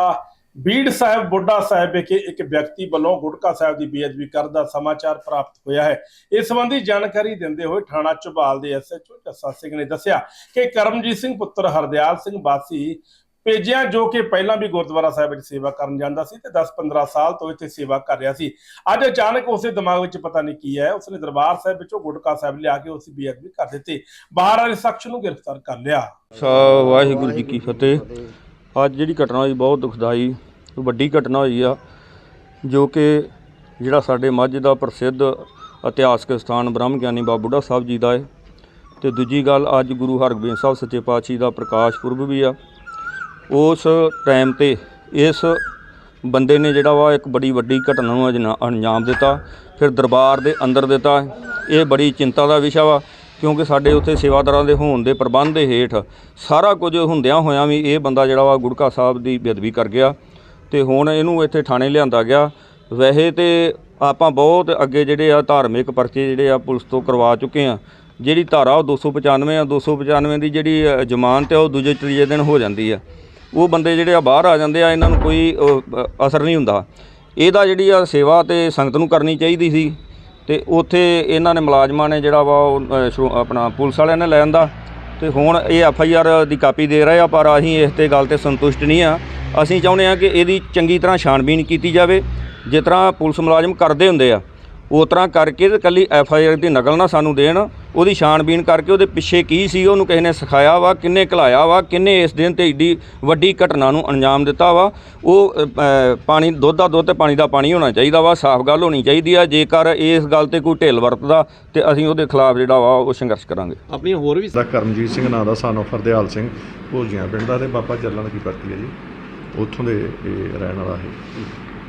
ਬੀੜ ਸਾਹਿਬ, ਬੁੱਢਾ ਸਾਹਿਬ ਵਿਖੇ ਇੱਕ ਵਿਅਕਤੀ ਵੱਲੋਂ ਗੁਟਕਾ ਸਾਹਿਬ ਦੀ ਬੇਅਦਬੀ ਕਰਨ ਦਾ ਸਮਾਚਾਰ ਪ੍ਰਾਪਤ ਹੋਇਆ ਹੈ। ਇਸ ਸੰਬੰਧੀ ਜਾਣਕਾਰੀ ਦਿੰਦੇ ਹੋਏ ਥਾਣਾ ਝਬਾਲ ਦੇ ਐਸਐਚਓ ਜੱਸਾ ਸਿੰਘ ਨੇ ਦੱਸਿਆ ਕਿ ਕਰਮਜੀਤ ਸਿੰਘ ਪੁੱਤਰ ਹਰਦਿਆਲ ਸਿੰਘ ਵਾਸੀ ਭੇਜਿਆ ਜੋ ਕਿ ਪਹਿਲਾਂ ਵੀ ਗੁਰਦੁਆਰਾ ਸਾਹਿਬ ਵਿੱਚ ਸੇਵਾ ਕਰਨ ਜਾਂਦਾ ਸੀ ਤੇ 10-15 ਸਾਲ ਤੋਂ ਇੱਥੇ ਸੇਵਾ ਕਰ ਰਿਹਾ ਸੀ। ਅੱਜ ਅਚਾਨਕ ਉਸੇ ਦਿਮਾਗ ਵਿੱਚ ਪਤਾ ਨਹੀਂ ਕੀ ਹੈ ਉਸਨੇ ਦਰਬਾਰ ਸਾਹਿਬ ਵਿੱਚੋਂ ਗੁਟਕਾ ਸਾਹਿਬ ਲਿਆ ਕੇ ਉਸ ਬੇਅਦਬੀ ਕਰ ਦਿੱਤੀ। ਬਾਹਰ ਵਾਲੇ ਸ਼ਖਸ ਨੂੰ ਗ੍ਰਿਫਤਾਰ ਕਰ ਲਿਆ। ਸਾ, ਵਾਹਿਗੁਰੂ ਜੀ ਕੀ ਫਤਿਹ। ਅੱਜ ਜਿਹੜੀ ਘਟਨਾ ਹੋਈ ਬਹੁਤ ਦੁਖਦਾਈ, ਵੱਡੀ ਘਟਨਾ ਹੋਈ ਆ, ਜੋ ਕਿ ਜਿਹੜਾ ਸਾਡੇ ਮੱਝ ਦਾ ਪ੍ਰਸਿੱਧ ਇਤਿਹਾਸਕ ਸਥਾਨ ਬ੍ਰਹਮ ਗਿਆਨੀ ਬਾਬਾ ਬੁੱਢਾ ਸਾਹਿਬ ਜੀ ਦਾ ਹੈ ਤੇ ਦੂਜੀ ਗੱਲ, ਅੱਜ ਗੁਰੂ ਹਰਗੋਬਿੰਦ ਸਾਹਿਬ ਸੱਚੇ ਪਾਤਸ਼ਾਹ ਦਾ ਪ੍ਰਕਾਸ਼ ਪੁਰਬ ਵੀ ਆ। ਉਸ ਟਾਈਮ ਤੇ ਇਸ ਬੰਦੇ ਨੇ ਜਿਹੜਾ ਵਾ ਇੱਕ ਬੜੀ ਵੱਡੀ ਘਟਨਾ ਨੂੰ ਅਜਨਾ- ਅੰਜਾਮ ਦਿੱਤਾ, ਫਿਰ ਦਰਬਾਰ ਦੇ ਅੰਦਰ ਦਿੱਤਾ। ਇਹ ਬੜੀ ਚਿੰਤਾ ਦਾ ਵਿਸ਼ਾ ਵਾ। ਕਿਉਂਕਿ ਸਾਡੇ ਉੱਥੇ ਸੇਵਾਦਾਰਾਂ ਦੇ ਹੋਣ ਦੇ ਪ੍ਰਬੰਧ ਦੇ ਹੇਠ ਸਾਰਾ ਕੁਝ ਹੁੰਦਿਆਂ ਹੋਇਆਂ ਵੀ ਇਹ ਬੰਦਾ ਜਿਹੜਾ ਵਾ ਗੁੜਕਾ ਸਾਹਿਬ ਦੀ ਬੇਅਦਬੀ ਕਰ ਗਿਆ ਤੇ ਹੁਣ ਇਹਨੂੰ ਇੱਥੇ ਥਾਣੇ ਲਿਆਂਦਾ ਗਿਆ। ਵੈਸੇ ਤੇ ਆਪਾਂ ਬਹੁਤ ਅੱਗੇ ਜਿਹੜੇ ਆ ਧਾਰਮਿਕ ਪਰਚੇ ਜਿਹੜੇ ਆ ਪੁਲਿਸ ਤੋਂ ਕਰਵਾ ਚੁੱਕੇ ਆ। ਜਿਹੜੀ ਧਾਰਾ ਉਹ 295 ਆ 295 ਦੀ ਜਿਹੜੀ ਜ਼ਮਾਨਤ ਆ ਉਹ ਦੂਜੇ ਤੀਜੇ ਦਿਨ ਹੋ ਜਾਂਦੀ ਆ। ਉਹ ਬੰਦੇ ਜਿਹੜੇ ਆ ਬਾਹਰ ਆ ਜਾਂਦੇ ਆ, ਇਹਨਾਂ ਨੂੰ ਕੋਈ ਅਸਰ ਨਹੀਂ ਹੁੰਦਾ। ਇਹਦਾ ਜਿਹੜੀ ਆ ਸੇਵਾ ਤੇ ਸੰਗਤ ਨੂੰ ਕਰਨੀ ਚਾਹੀਦੀ ਸੀ। ਤੇ ਉੱਥੇ ਇਹਨਾਂ ਨੇ ਮੁਲਾਜ਼ਮਾਂ ਨੇ ਜਿਹੜਾ ਵਾ ਉਹ, ਅ, ਆਪਣਾ ਪੁਲਿਸ ਵਾਲਿਆਂ ਨੇ ਲੈ ਆਂਦਾ। ਤੇ ਹੁਣ ਇਹ ਐਫ ਆਈ ਆਰ ਦੀ ਕਾਪੀ ਦੇ ਰਹੇ ਆ ਪਰ ਅਸੀਂ ਇਸ ਤੇ ਗੱਲ ਤੇ ਸੰਤੁਸ਼ਟ ਨਹੀਂ ਆ। ਅਸੀਂ ਚਾਹੁੰਦੇ ਆ ਕਿ ਇਹਦੀ ਚੰਗੀ ਤਰ੍ਹਾਂ ਛਾਣਬੀਨ ਕੀਤੀ ਜਾਵੇ। ਜਿਸ ਤਰ੍ਹਾਂ ਪੁਲਿਸ ਮੁਲਾਜ਼ਮ ਕਰਦੇ ਹੁੰਦੇ ਆ। ਉਸ ਤਰ੍ਹਾਂ ਕਰਕੇ ਤੇ ਕੱਲੀ ਐਫ ਆਈ ਆਰ ਦੀ ਨਕਲ ਨਾ ਸਾਨੂੰ ਦੇਣ ਉਹਦੀ ਛਾਣਬੀਨ ਕਰਕੇ ਉਹਦੇ ਪਿੱਛੇ ਕੀ ਸੀ ਉਹਨੂੰ ਕਿਸੇ ਨੇ ਸਿਖਾਇਆ ਵਾ ਕਿੰਨੇ ਘਲਾਇਆ ਵਾ ਕਿੰਨੇ ਇਸ ਦਿਨ ਤੇ ਏਡੀ ਵੱਡੀ ਘਟਨਾ ਨੂੰ ਅੰਜਾਮ ਦਿੱਤਾ ਵਾ। ਉਹ ਅ, ਪਾਣੀ ਦੁੱਧ ਦਾ ਦੁੱਧ ਤੇ ਪਾਣੀ ਦਾ ਪਾਣੀ ਹੋਣਾ ਚਾਹੀਦਾ ਵਾ ਸਾਫ਼ ਗੱਲ ਹੋਣੀ ਚਾਹੀਦੀ ਆ ਜੇਕਰ ਇਸ ਗੱਲ ਤੇ ਕੋਈ ਢਿੱਲ ਵਰਤਦਾ ਤੇ ਅਸੀਂ ਉਹਦੇ ਖਿਲਾਫ ਜਿਹੜਾ ਵਾ ਉਹ ਸੰਘਰਸ਼ ਕਰਾਂਗੇ। ਆਪਣੀਆਂ ਹੋਰ ਵੀ ਦਾ ਕਰਮਜੀਤ ਸਿੰਘ ਨਾਂ ਦਾ ਸਾਨੂੰ ਫਰਦਿਆਲ ਸਿੰਘ ਭੋਜੀਆਂ ਪਿੰਡ ਦਾ ਤੇ ਬਾਬਾ ਚੱਲਣ ਦੀ ਪਰਤੀ ਹੈ ਜੀ। ਉੱਥੋਂ ਦੇ ਇਹ ਰਹਿਣ ਵਾਲਾ ਹੈ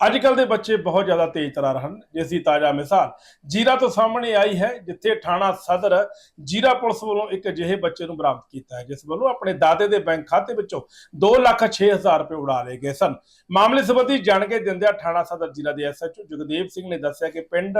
ਅੱਜ ਕੱਲ ਦੇ ਬੱਚੇ ਬਹੁਤ ਜ਼ਿਆਦਾ ਤੇਜ਼ ਤਰਾਰ ਹਨ। ਜਿਸ ਦੀ ਤਾਜ਼ਾ ਮਿਸਾਲ, ਜੀਰਾ ਤੋਂ ਸਾਹਮਣੇ ਆਈ ਹੈ, ਜਿੱਥੇ ਥਾਣਾ ਸਦਰ, ਜੀਰਾ ਪੁਲਿਸ ਵੱਲੋਂ ਇੱਕ ਅਜਿਹੇ ਬੱਚੇ ਨੂੰ ਬਰਾਮਦ ਕੀਤਾ ਹੈ, ਜਿਸ ਵੱਲੋਂ ਆਪਣੇ ਦਾਦੇ ਦੇ ਬੈਂਕ ਖਾਤੇ ਵਿੱਚੋਂ 2 ਲੱਖ 6 ਹਜ਼ਾਰ ਰੁਪਏ ਉਡਾ ਲਏ ਗਏ ਸਨ। ਮਾਮਲੇ ਸੰਬੰਧੀ ਜਾਣਕਾਰੀ ਦਿੰਦਿਆਂ ਥਾਣਾ ਸਦਰ ਜੀਰਾ ਦੇ ਐਸਐਚਓ ਜਗਦੇਵ ਸਿੰਘ ਨੇ ਦੱਸਿਆ ਕਿ ਪਿੰਡ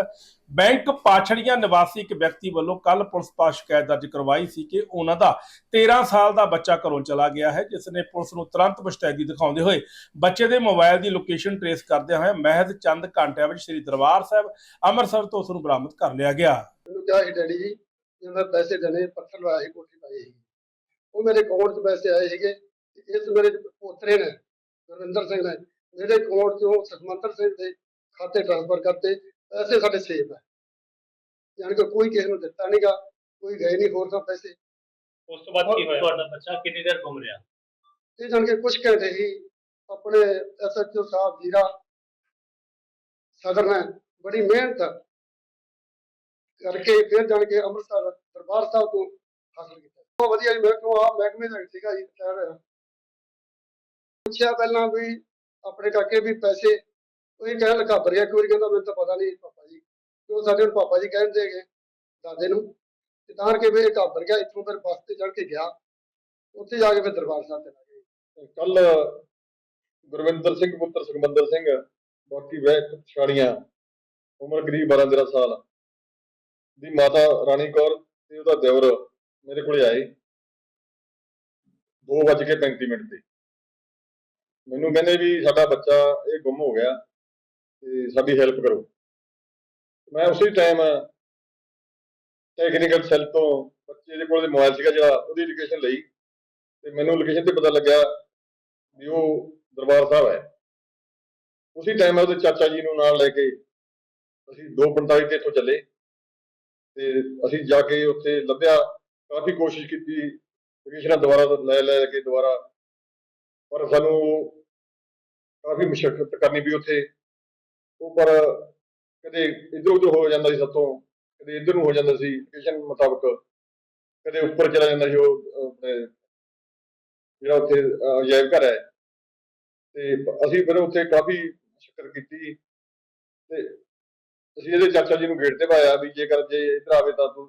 ਬੈਂਕ ਪਾਛੜੀਆਂ ਨਿਵਾਸੀ ਇੱਕ ਵਿਅਕਤੀ ਵੱਲੋਂ ਕੱਲ ਪੁਲਿਸ ਪਾਸ ਸ਼ਿਕਾਇਤ ਦਰਜ ਕਰਵਾਈ ਸੀ ਕਿ ਉਹਨਾਂ ਦਾ 13 ਸਾਲ ਦਾ ਬੱਚਾ ਘਰੋਂ ਚਲਾ ਗਿਆ ਹੈ, ਜਿਸ ਨੇ ਪੁਲਿਸ ਨੂੰ ਤੁਰੰਤ ਮੁਸ਼ਤੈਦੀ ਦਿਖਾਉਂਦੇ ਹੋਏ ਬੱਚੇ ਦੇ ਮੋਬਾਈਲ ਦੀ ਲੋਕੇਸ਼ਨ ਟ੍ਰੇਸ ਕਰਦਿਆਂ ਹੋਏ ਮਹਿਜ਼ ਚੰਦ ਘੰਟਿਆਂ ਵਿੱਚ ਸ੍ਰੀ ਦਰਬਾਰ ਸਾਹਿਬ ਅੰਮ੍ਰਿਤਸਰ ਤੋਂ ਉਸ ਨੂੰ ਬਰਾਮਦ ਕਰ ਲਿਆ ਗਿਆ। ਮੈਨੂੰ ਕਿਹਾ ਸੀ ਡੈਡੀ ਜੀ ਜੇ ਮੈਂ ਪੈਸੇ ਦੇਣੇ ਪੱਥਰ ਲਵਾਇਆ ਸੀ ਕੋਠੀ ਪਾਈ ਸੀ। ਉਹ ਮੇਰੇ ਅਕਾਊਂਟ 'ਚ ਪੈਸੇ ਆਏ ਸੀਗੇ ਤੇ ਇਸ ਮੇਰੇ ਪੋਤਰੇ ਨੇ ਗੁਰਵਿੰਦਰ ਸਿੰਘ ਨੇ। ਮੇਰੇ ਅਕਾਊਂਟ 'ਚੋਂ ਸੁਖਮੰਦਰ ਸਿੰਘ ਦੇ ਖਾਤੇ ਟ੍ਰਾਂਸਫਰ ਕਰਤੇ ਪੈਸੇ ਸਾਡੇ ਸੇਫ ਹੈ ਯਾਨੀ ਕਿ ਕੋਈ ਕਿਸੇ ਨੂੰ ਦਿੱਤਾ ਨਹੀਂਗਾ ਕੋਈ ਗਏ ਨਹੀਂ ਹੋਰ ਤਾਂ ਪੈਸੇ। ਉਸ ਤੋਂ ਬਾਅਦ ਕੀ ਹੋਇਆ? ਤੁਹਾਡਾ ਬੱਚਾ ਕਿੰਨੀ ਦੇਰ ਘੁੰਮ ਰਿਹਾ? ਇਹ ਜਾਣ ਕੇ ਕੁਝ ਘੰਟੇ ਹੀ ਆਪਣੇ ਐਸਐਚਓ ਸਾਹਿਬ ਜੀਰਾ ਸਦਰ ਨੇ ਬੜੀ ਮਿਹਨਤ ਕਰਕੇ ਫਿਰ ਜਾਣ ਕੇ ਅੰਮ੍ਰਿਤਸਰ ਦਰਬਾਰ ਸਾਹਿਬ ਤੋਂ ਹਾਸਲ ਕੀਤਾ। ਬਹੁਤ ਵਧੀਆ ਜੀ, ਮੈਂ ਕਿਹਾ ਆ ਮਹਿਕਮੇ ਦਾ ਸੀਗਾ ਜੀ, ਰਿਟਾਇਰ ਹੋਇਆ। ਪੁੱਛਿਆ ਪਹਿਲਾਂ ਵੀ ਆਪਣੇ ਕਾਕੇ ਵੀ ਪੈਸੇ, ਉਹ ਇਹ ਕਹਿਣ ਲੱਗਾ, ਭਰਿਆ ਇੱਕ ਵਾਰੀ ਕਹਿੰਦਾ, ਮੈਨੂੰ ਤਾਂ ਪਤਾ ਨਹੀਂ ਪਾਪਾ ਜੀ। ਉਹ ਸਾਡੇ ਨੂੰ ਪਾਪਾ ਜੀ ਕਹਿੰਦੇ ਹੈਗੇ, ਦਾਦੇ ਨੂੰ, ਤੇ ਤਾਂ ਕਰਕੇ ਵੀ ਘਾਬਰ ਗਿਆ, ਇੱਥੋਂ ਫਿਰ ਬੱਸ ਤੇ ਚੜ੍ਹ ਕੇ ਗਿਆ। ਉੱਥੇ ਜਾ ਕੇ ਫਿਰ ਦਰਬਾਰ ਸਾਹਿਬ ਚਲਾ ਲੱਗੇ ਕੱਲ ਗੁਰਵਿੰਦਰ ਸਿੰਘ, ਪੁੱਤਰ ਸੁਖਮੰਦਰ ਸਿੰਘ ਬਾਕੀ ਵਹਿ ਪਛਾਣੀਆਂ ਉਮਰ ਕਰੀਬ 12 13 ਸਾਲ ਦੀ ਮਾਤਾ ਰਾਣੀ ਕੌਰ ਤੇ ਉਹਦਾ ਦਿਓਰ ਮੇਰੇ ਕੋਲੇ ਆਏ 2:35 ਮਿੰਟ ਤੇ। ਮੈਨੂੰ ਕਹਿੰਦੇ ਵੀ ਸਾਡਾ ਬੱਚਾ ਇਹ ਗੁੰਮ ਹੋ ਗਿਆ ਤੇ ਸਾਡੀ ਹੈਲਪ ਕਰੋ। ਮੈਂ ਉਸੇ ਟਾਈਮ ਟੈਕਨੀਕਲ ਸੈੱਲ ਤੋਂ ਬੱਚੇ ਦੇ ਕੋਲ ਮੋਬਾਈਲ ਸੀਗਾ ਜਿਹੜਾ, ਉਹਦੀ ਲੋਕੇਸ਼ਨ ਲਈ ਤੇ ਮੈਨੂੰ ਲੋਕੇਸ਼ਨ ਤੇ ਪਤਾ ਲੱਗਿਆ ਵੀ ਉਹ ਦਰਬਾਰ ਸਾਹਿਬ ਹੈ। ਉਸੇ ਟਾਈਮ ਉਹਦੇ ਚਾਚਾ ਜੀ ਨੂੰ ਨਾਲ ਲੈ ਕੇ ਅਸੀਂ 2:45 ਤੇ ਇੱਥੋਂ ਚੱਲੇ ਤੇ ਅਸੀਂ ਜਾ ਕੇ ਉੱਥੇ ਲੱਭਿਆ, ਕਾਫੀ ਕੋਸ਼ਿਸ਼ ਕੀਤੀ ਲੋਕੇਸ਼ਨਾਂ ਦੁਬਾਰਾ ਲੈ ਲੈ ਕੇ ਦੁਬਾਰਾ, ਪਰ ਸਾਨੂੰ ਕਾਫੀ ਮੁਸ਼ਕਲ ਕਰਨੀ ਪਈ ਉੱਥੇ। ਉਹ ਪਰ ਕਦੇ ਇੱਧਰ ਉੱਧਰ ਹੋ ਜਾਂਦਾ ਸੀ ਸਾਤੋਂ, ਕਦੇ ਇੱਧਰ ਨੂੰ ਹੋ ਜਾਂਦਾ ਸੀ ਲੋਕੇਸ਼ਨ ਮੁਤਾਬਕ ਕਦੇ ਉੱਪਰ ਚਲਾ ਜਾਂਦਾ ਸੀ ਉਹ, ਆਪਣੇ ਜਿਹੜਾ ਉੱਥੇ ਅਜਾਇਬ ਘਰ ਹੈ। ਤੇ ਅਸੀਂ ਫਿਰ ਉੱਥੇ ਕਾਫੀ ਸ਼ੁਕਰ ਕੀਤੀ ਤੇ ਅਸੀਂ ਇਹਦੇ ਚਾਚਾ ਜੀ ਨੂੰ ਗੇਟ ਤੇ ਪਾਇਆ ਵੀ ਜੇਕਰ ਜੇ ਇੱਧਰ ਆਵੇ ਤਾਂ ਤੂੰ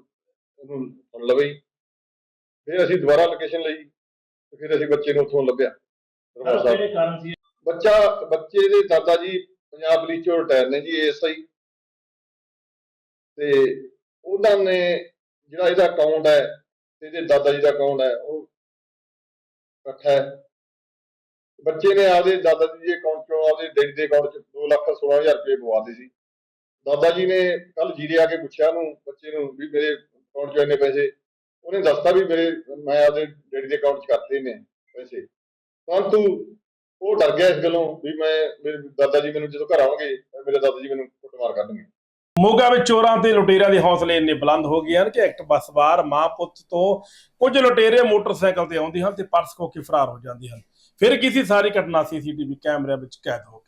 ਉਹਨੂੰ ਸੁਣ ਲਵੇ। ਫਿਰ ਅਸੀਂ ਦੁਬਾਰਾ ਲੋਕੇਸ਼ਨ ਲਈ ਤੇ ਫਿਰ ਅਸੀਂ ਬੱਚੇ ਨੂੰ ਉੱਥੋਂ ਲੱਭਿਆ। ਬੱਚਾ ਬੱਚੇ ਦੇ ਦਾਦਾ ਜੀ ਪੰਜਾਬ ਪੁਲਿਸ ਚੋਂ ਰਿਟਾਇਰ ਨੇ ਜੀ ਐਸਆਈ ਤੇ ਉਹਨਾਂ ਨੇ ਜਿਹੜਾ ਇਹਦਾ ਅਕਾਊਂਟ ਹੈ ਤੇ ਇਹਦੇ ਦਾਦਾ ਜੀ ਦਾ ਅਕਾਊਂਟ ਹੈ ਉਹ ਇਕੱਠਾ ਹੈ। ਬੱਚੇ ਨੇ ਆਪਦੇ ਦਾਦਾ ਜੀ ਦੇ ਅਕਾਊਂਟ ਚੋਂ ਆਪਦੇ ਡੈਡੀ ਦੇ ਅਕਾਊਂਟ ਚ 2 ਲੱਖ 16000 ਰੁਪਏ ਪਵਾਤੇ ਸੀ। ਦਾਦਾ ਜੀ ਨੇ ਕੱਲ ਜੀਰੇ ਆ ਕੇ ਪੁੱਛਿਆ ਨੂੰ ਬੱਚੇ ਨੂੰ ਵੀ ਮੇਰੇ ਅਕਾਊਂਟ ਚ ਇੰਨੇ ਪੈਸੇ, ਉਹਨੇ ਦੱਸਤਾ ਵੀ ਮੇਰੇ, ਮੈਂ ਆਪਦੇ ਡੈਡੀ ਦੇ ਅਕਾਊਂਟ ਚ ਕਰਤੇ ਨੇ ਪੈਸੇ। ਪਰੰਤੂ ਉਹ ਡਰ ਗਿਆ ਇਸ ਗੱਲੋਂ ਵੀ ਮੈਂ, ਮੇਰੇ ਦਾਦਾ ਜੀ ਮੈਨੂੰ ਜਦੋਂ ਘਰ ਆਉਣਗੇ ਮੇਰੇ ਦਾਦਾ ਜੀ ਮੈਨੂੰ ਕੁੱਟਮਾਰ ਕਰਨਗੇ। ਮੋਗਾ ਵਿੱਚ ਚੋਰਾਂ ਤੇ ਲੁਟੇਰਿਆਂ ਦੇ ਹੌਸਲੇ ਇੰਨੇ ਬੁਲੰਦ ਹੋ ਗਏ ਹਨ ਕਿ ਐਕਟ ਬੱਸ ਸਵਾਰ ਮਾਂ ਪੁੱਤ ਤੋਂ ਕੁਝ ਲੁਟੇਰੇ ਮੋਟਰਸਾਈਕਲ ਤੇ ਆਉਂਦੇ ਹਨ ਤੇ ਪਰਸ ਖੋ ਕੇ ਫਰਾਰ ਹੋ ਜਾਂਦੇ ਹਨ। ਫਿਰ ਕਿਸੇ ਸਾਰੀ ਘਟਨਾ ਸੀਸੀਟੀਵੀ ਕੈਮਰਿਆਂ ਵਿੱਚ ਕੈਦ ਹੋ ਗਈ।